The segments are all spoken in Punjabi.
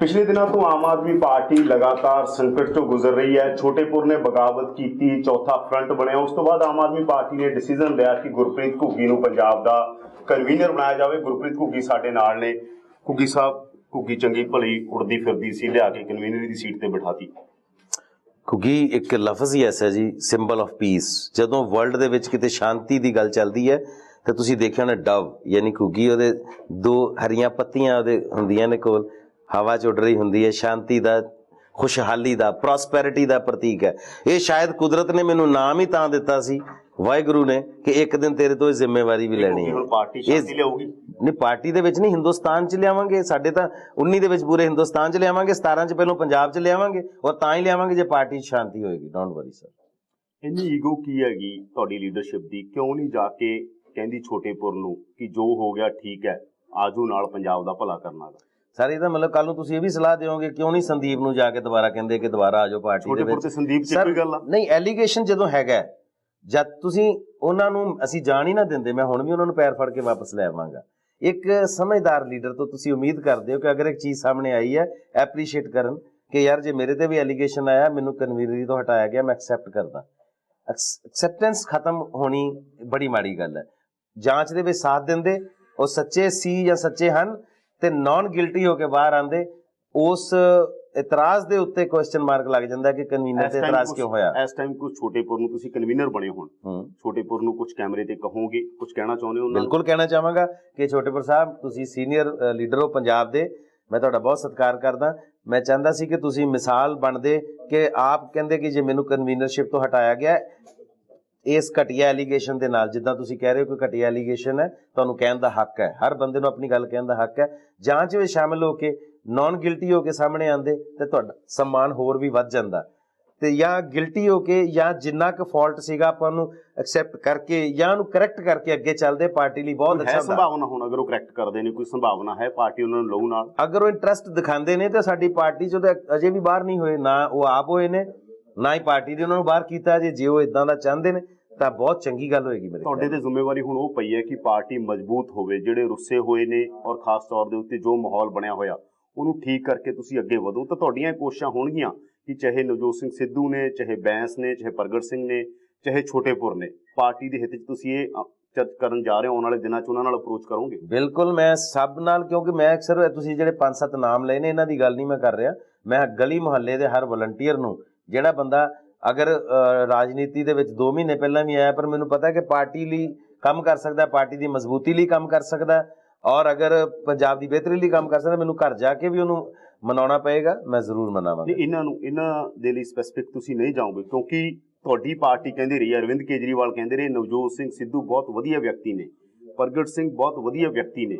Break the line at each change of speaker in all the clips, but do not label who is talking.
ਪਿਛਲੇ ਦਿਨਾਂ ਤੋਂ ਆਮ ਆਦਮੀ ਪਾਰਟੀ ਲਗਾਤਾਰ ਸੰਕਟ ਤੋਂ ਗੁਜ਼ਰ ਰਹੀ ਹੈ। ਛੋਟੇਪੁਰ ਨੇ ਬਗਾਵਤ ਕੀਤੀ, ਚੌਥਾ ਫਰੰਟ ਬਣਿਆ। ਉਸ ਤੋਂ ਬਾਅਦ ਆਮ ਆਦਮੀ ਪਾਰਟੀ ਨੇ ਡਿਸੀਜਨ ਲਿਆ ਕਿ ਗੁਰਪ੍ਰੀਤ ਘੁੱਗੀ ਨੂੰ ਪੰਜਾਬ ਦਾ ਕਨਵੀਨਰ ਬਣਾਇਆ ਜਾਵੇ। ਗੁਰਪ੍ਰੀਤ ਘੁੱਗੀ ਸਾਡੇ ਨਾਲ ਨੇ। ਘੁੱਗੀ ਸਾਹਿਬ, ਘੁੱਗੀ ਚੰਗੀ ਭਲੀ ਉੜਦੀ ਫਿਰਦੀ ਸੀ, ਲਿਆ ਕੇ ਕਨਵੀਨਰ ਦੀ ਸੀਟ ਤੇ ਬਿਠਾਤੀ।
ਘੁੱਗੀ, ਇੱਕ ਲਫ਼ਜ਼ ਹੀ ਐਸਾ ਜੀ ਸਿੰਬਲ ਆਫ ਪੀਸ ਜਦੋਂ ਵਰਲਡ ਦੇ ਵਿੱਚ ਕਿਤੇ ਸ਼ਾਂਤੀ ਦੀ ਗੱਲ ਚੱਲਦੀ ਹੈ, ਤਾਂ ਤੁਸੀਂ ਦੇਖਿਆ ਨਾ ਡਵ, ਯਾਨੀ ਘੁੱਗੀ, ਉਹਦੇ ਦੋ ਹਰੀਆਂ ਪੱਤੀਆਂ ਉਹਦੇ ਹੁੰਦੀਆਂ ਨੇ ਕੋਲ। ਹਵਾ ਚ ਉੱਡ ਰਹੀ ਹੁੰਦੀ ਹੈ ਸ਼ਾਂਤੀ ਦਾ ਖੁਸ਼ਹਾਲੀ ਦਾ ਪ੍ਰੋਸਪੈਰਿਟੀ ਦਾ ਪ੍ਰਤੀਕ ਹੈ। ਇਹ ਸ਼ਾਇਦ ਕੁਦਰਤ ਨੇ ਮੈਨੂੰ ਨਾਮ ਹੀ ਤਾਂ ਦਿੱਤਾ ਸੀ ਵਾਹਿਗੁਰੂ ਨੇ ਕਿ ਇੱਕ ਦਿਨ ਤੇਰੇ ਤੋਂ ਇਹ ਜ਼ਿੰਮੇਵਾਰੀ ਵੀ ਲੈਣੀ ਹੈ।
ਪਾਰਟੀ ਸ਼ਾਂਤੀ ਲਿਆਊਗੀ।
ਨਹੀਂ ਪਾਰਟੀ ਦੇ ਵਿੱਚ ਨਹੀਂ ਹਿੰਦੁਸਤਾਨ ਚ ਲਿਆਵਾਂਗੇ। ਸਾਡੇ ਤਾਂ 19 ਦੇ ਵਿੱਚ ਪੂਰੇ ਹਿੰਦੁਸਤਾਨ ਚ ਲਿਆਵਾਂਗੇ 17 ਚ ਪਹਿਲਾਂ ਪੰਜਾਬ ਚ ਲਿਆਵਾਂਗੇ ਔਰ ਤਾਂ ਹੀ ਲਿਆਵਾਂਗੇ ਜੇ ਪਾਰਟੀ ਸ਼ਾਂਤੀ ਹੋਏਗੀ। ਡੋਂਟ ਵਰੀ ਸਰ
ਇੰਨੀ ਈਗੋ ਕੀ ਹੈਗੀ ਤੁਹਾਡੀ ਲੀਡਰਸ਼ਿਪ ਦੀ? ਕਿਉਂ ਨਹੀਂ ਜਾ ਕੇ ਕਹਿੰਦੀ ਛੋਟੇਪੁਰ ਨੂੰ ਕਿ ਜੋ ਹੋ ਗਿਆ ਠੀਕ ਹੈ ਆਜੋ ਨਾਲ ਪੰਜਾਬ ਦਾ ਭਲਾ ਕਰਨਾ ਗਾ
ਸਰ ਇਹਦਾ ਮਤਲਬ ਕੱਲ ਨੂੰ ਤੁਸੀਂ ਇਹ ਵੀ ਸਲਾਹ ਦਿਓਗੇ ਕਿਉਂ ਨਹੀਂ ਸੰਦੀਪ ਨੂੰ ਜਾ ਕੇ ਦੁਬਾਰਾ ਕਹਿੰਦੇ ਕਿ ਦੁਬਾਰਾ ਆਜੋ ਪਾਰਟੀ ਦੇ ਵਿੱਚ?
ਸੰਦੀਪ ਚ ਕੋਈ ਗੱਲ
ਨਹੀਂ ਐਲੀਗੇਸ਼ਨ ਜਦੋਂ ਹੈਗਾ ਜਦ ਤੁਸੀਂ ਉਹਨਾਂ ਨੂੰ ਅਸੀਂ ਜਾਣ ਹੀ ਨਾ ਦਿੰਦੇ ਮੈਂ ਹੁਣ ਵੀ ਉਹਨਾਂ ਨੂੰ ਪੈਰ ਫੜ ਕੇ ਵਾਪਸ ਲੈ ਆਵਾਂਗਾ। ਇੱਕ ਸਮਝਦਾਰ ਲੀਡਰ ਤੋਂ ਤੁਸੀਂ ਉਮੀਦ ਕਰਦੇ ਹੋ ਕਿ ਅਗਰ ਇੱਕ ਚੀਜ਼ ਸਾਹਮਣੇ ਆਈ ਹੈ ਐਪਰੀਸ਼ੀਏਟ ਕਰਨ ਕਿ ਯਾਰ ਜੇ ਮੇਰੇ ਤੇ ਵੀ ਐਲੀਗੇਸ਼ਨ ਆਇਆ ਮੈਨੂੰ ਕਨਵੀਨਰੀ ਤੋਂ ਹਟਾਇਆ ਗਿਆ ਮੈਂ ਐਕਸੈਪਟ ਕਰਦਾ। ਐਕਸੈਪਟੈਂਸ ਖਤਮ ਹੋਣੀ ਬੜੀ ਮਾੜੀ ਗੱਲ ਹੈ। ਜਾਂਚ ਦੇ ਵਿੱਚ ਸਾਥ ਦਿੰਦੇ ਉਹ ਸੱਚੇ ਸੀ ਜਾਂ ਸੱਚੇ ਹਨ ਤੇ ਨਾਨ ਗਿਲਟੀ ਹੋ ਕੇ ਬਾਹਰ ਆਂਦੇ ਉਸ ਇਤਰਾਜ਼ ਦੇ ਉੱਤੇ ਕੁਐਸਚਨ ਮਾਰਕ ਲੱਗ ਜਾਂਦਾ ਕਿ ਕਨਵੀਨਰ ਤੇ ਇਤਰਾਜ਼ ਕਿਉਂ ਹੋਇਆ?
ਇਸ ਟਾਈਮ ਕੁਝ ਛੋਟੇਪੁਰ ਨੂੰ ਤੁਸੀਂ ਕਨਵੀਨਰ ਬਣੇ ਹੋਣ। ਛੋਟੇਪੁਰ ਨੂੰ ਕੁਝ ਕੈਮਰੇ ਤੇ ਕਹੋਗੇ ਕੁਝ ਕਹਿਣਾ ਚਾਹੁੰਦੇ ਹੋ?
ਬਿਲਕੁਲ ਕਹਿਣਾ ਚਾਹਾਂਗਾ ਕਿ ਛੋਟੇਪੁਰ ਸਾਹਿਬ ਤੁਸੀਂ ਸੀਨੀਅਰ ਲੀਡਰ ਹੋ ਪੰਜਾਬ ਦੇ ਮੈਂ ਤੁਹਾਡਾ ਬਹੁਤ ਸਤਿਕਾਰ ਕਰਦਾ। ਮੈਂ ਚਾਹੁੰਦਾ ਸੀ ਕਿ ਤੁਸੀਂ ਮਿਸਾਲ ਬਣਦੇ ਕਿ ਆਪ ਕਹਿੰਦੇ ਕਿ ਜੇ ਮੈਨੂੰ ਕਨਵੀਨਰਸ਼ਿਪ ਤੋਂ ਹਟਾਇਆ ਗਿਆ ਇਸ ਘਟੀਆ ਐਲੀਗੇਸ਼ਨ ਦੇ ਨਾਲ ਜਿੱਦਾਂ ਤੁਸੀਂ ਕਹਿ ਰਹੇ ਹੋ ਕਿ ਘਟੀਆ ਐਲੀਗੇਸ਼ਨ ਹੈ ਤੁਹਾਨੂੰ ਕਹਿਣ ਦਾ ਹੱਕ ਹੈ। ਹਰ ਬੰਦੇ ਨੂੰ ਆਪਣੀ ਗੱਲ ਕਹਿਣ ਦਾ ਹੱਕ ਹੈ। ਜਾਂਚ ਵਿੱਚ ਸ਼ਾਮਲ ਹੋ ਕੇ ਨਾਨ ਗਿਲਟੀ ਹੋ ਕੇ ਸਾਹਮਣੇ ਆਂਦੇ ਤੇ ਤੁਹਾਡਾ ਸਨਮਾਨ ਹੋਰ ਵੀ ਵੱਧ ਜਾਂਦਾ। ਤੇ ਜਾਂ ਗਿਲਟੀ ਹੋ ਕੇ ਜਾਂ ਜਿੰਨਾ ਕੁ ਫਾਲਟ ਸੀਗਾ ਆਪਾਂ ਨੂੰ ਐਕਸੈਪਟ ਕਰਕੇ ਜਾਂ ਉਹਨੂੰ ਕਰੈਕਟ ਕਰਕੇ ਅੱਗੇ ਚੱਲਦੇ ਪਾਰਟੀ ਲਈ ਬਹੁਤ ਅੱਛਾ
ਹੈ
ਹੁੰਦਾ।
ਸੰਭਾਵਨਾ ਹੁਣ ਅਗਰ ਉਹ ਕਰੈਕਟ ਕਰਦੇ ਨੇ ਕੋਈ ਸੰਭਾਵਨਾ ਹੈ ਪਾਰਟੀ ਉਹਨਾਂ ਨੂੰ ਲਊ ਨਾਲ?
ਅਗਰ ਉਹ ਇੰਟਰਸਟ ਦਿਖਾਉਂਦੇ ਨੇ ਤੇ ਸਾਡੀ ਪਾਰਟੀ ਚੋਂ ਤਾਂ ਅਜੇ ਵੀ ਬਾਹਰ ਨਹੀਂ ਹੋਏ ਨਾ ਉਹ ਆਪ ਹੋਏ ਨੇ ਨਾ ਹੀ ਪਾਰਟੀ ਨੇ ਉਹਨਾਂ ਨੂੰ ਬਾਹਰ ਕੀਤਾ ਜੇ ਜੇ ਉਹ ਇਦਾਂ ਦਾ ਚਾਹੁੰਦੇ ਨੇ ਤਾਂ ਬਹੁਤ ਚੰਗੀ ਗੱਲ ਹੋਏਗੀ ਮੇਰੇ
ਤੁਹਾਡੇ ਤੇ ਜ਼ਿੰਮੇਵਾਰੀ ਹੁਣ ਉਹ ਪਈ ਹੈ ਕਿ ਪਾਰਟੀ ਮਜ਼ਬੂਤ ਹੋਵੇ ਜਿਹੜੇ ਰੁੱਸੇ ਹੋਏ ਨੇ ਔਰ ਖਾਸ ਤੌਰ ਦੇ ਉੱਤੇ ਜੋ ਮਾਹੌਲ ਬਣਿਆ ਹੋਇਆ ਉਹਨੂੰ ਠੀਕ ਕਰਕੇ ਤੁਸੀਂ ਅੱਗੇ ਵਧੋ। ਤਾਂ ਤੁਹਾਡੀਆਂ ਕੋਸ਼ਿਸ਼ਾਂ ਹੋਣਗੀਆਂ ਕਿ ਚਾਹੇ ਨਵਜੋਤ ਸਿੰਘ ਸਿੱਧੂ ਨੇ ਚਾਹੇ ਬੈਂਸ ਨੇ ਚਾਹੇ ਪ੍ਰਗਟ ਸਿੰਘ ਨੇ ਚਾਹੇ ਛੋਟੇਪੁਰ ਨੇ ਪਾਰਟੀ ਦੇ ਹਿੱਤ 'ਚ ਤੁਸੀਂ ਇਹ ਚਰਚ ਕਰਨ ਜਾ ਰਹੇ ਹੋ ਆਉਣ ਵਾਲੇ ਦਿਨਾਂ 'ਚ ਉਹਨਾਂ ਨਾਲ ਅਪਰੋਚ ਕਰੋਗੇ?
ਬਿਲਕੁਲ ਮੈਂ ਸਭ ਨਾਲ ਕਿਉਂਕਿ ਮੈਂ ਅਕਸਰ ਤੁਸੀਂ ਜਿਹੜੇ ਪੰਜ ਸੱਤ ਨਾਮ ਲਏ ਨੇ ਇਹਨਾਂ ਦੀ ਗੱਲ ਨਹੀਂ ਮੈਂ ਕਰ ਰਿਹਾ। ਮੈਂ ਗਲੀ ਮੁਹੱਲੇ ਦੇ ਹਰ ਵਲੰਟੀਅਰ ਨੂੰ ਜਿਹੜਾ ਬੰਦਾ ਅਗਰ ਰਾਜਨੀਤੀ ਦੇ ਵਿੱਚ 2 ਮਹੀਨੇ ਪਹਿਲਾਂ ਵੀ ਆਇਆ, ਪਰ ਮੈਨੂੰ ਪਤਾ ਕਿ ਪਾਰਟੀ ਲਈ ਕੰਮ ਕਰ ਸਕਦਾ, ਪਾਰਟੀ ਦੀ ਮਜ਼ਬੂਤੀ ਲਈ ਕੰਮ ਕਰ ਸਕਦਾ, ਔਰ ਅਗਰ ਪੰਜਾਬ ਦੀ ਬਿਹਤਰੀ ਲਈ ਕੰਮ ਕਰ ਸਕਦਾ, ਮੈਨੂੰ ਘਰ ਜਾ ਕੇ ਵੀ ਉਹਨੂੰ ਮਨਾਉਣਾ ਪਏਗਾ, ਮੈਂ ਜ਼ਰੂਰ ਮਨਾਵਾਂਗਾ।
ਇਹਨਾਂ ਨੂੰ, ਇਹਨਾਂ ਦੇ ਲਈ ਸਪੈਸੀਫਿਕ ਤੁਸੀਂ ਨਹੀਂ ਜਾਓਗੇ, ਕਿਉਂਕਿ ਤੁਹਾਡੀ ਪਾਰਟੀ ਕਹਿੰਦੀ ਰਹੀ ਹੈ, ਅਰਵਿੰਦ ਕੇਜਰੀਵਾਲ ਕਹਿੰਦੇ ਰਹੇ, ਨਵਜੋਤ ਸਿੰਘ ਸਿੱਧੂ ਬਹੁਤ ਵਧੀਆ ਵਿਅਕਤੀ ਨੇ, ਪ੍ਰਗਟ ਸਿੰਘ ਬਹੁਤ ਵਧੀਆ ਵਿਅਕਤੀ ਨੇ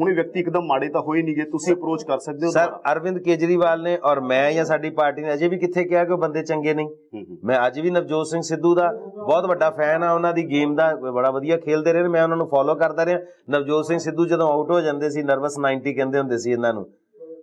ਹੁਣ ਇਹ ਵਿਅਕਤੀ ਇੱਕਦਮ ਮਾੜੇ ਤਾਂ ਹੋਏ ਨਹੀਂਗੇ ਤੁਸੀਂ ਅਪਰੋਚ ਕਰ ਸਕਦੇ ਹੋ
ਸਰ। ਅਰਵਿੰਦ ਕੇਜਰੀਵਾਲ ਨੇ ਔਰ ਮੈਂ ਜਾਂ ਸਾਡੀ ਪਾਰਟੀ ਨੇ ਅਜੇ ਵੀ ਕਿੱਥੇ ਕਿਹਾ ਕਿ ਉਹ ਬੰਦੇ ਚੰਗੇ ਨਹੀਂ। ਮੈਂ ਅੱਜ ਵੀ ਨਵਜੋਤ ਸਿੰਘ ਸਿੱਧੂ ਦਾ ਬਹੁਤ ਵੱਡਾ ਫੈਨ ਆ ਉਹਨਾਂ ਦੀ ਗੇਮ ਦਾ ਬੜਾ ਵਧੀਆ ਖੇਲਦੇ ਰਹੇ ਨੇ ਮੈਂ ਉਹਨਾਂ ਨੂੰ ਫੋਲੋ ਕਰਦਾ ਰਿਹਾ। ਨਵਜੋਤ ਸਿੰਘ ਸਿੱਧੂ ਜਦੋਂ ਆਊਟ ਹੋ ਜਾਂਦੇ ਸੀ ਨਰਵਸ 90 ਕਹਿੰਦੇ ਹੁੰਦੇ ਸੀ ਇਹਨਾਂ ਨੂੰ।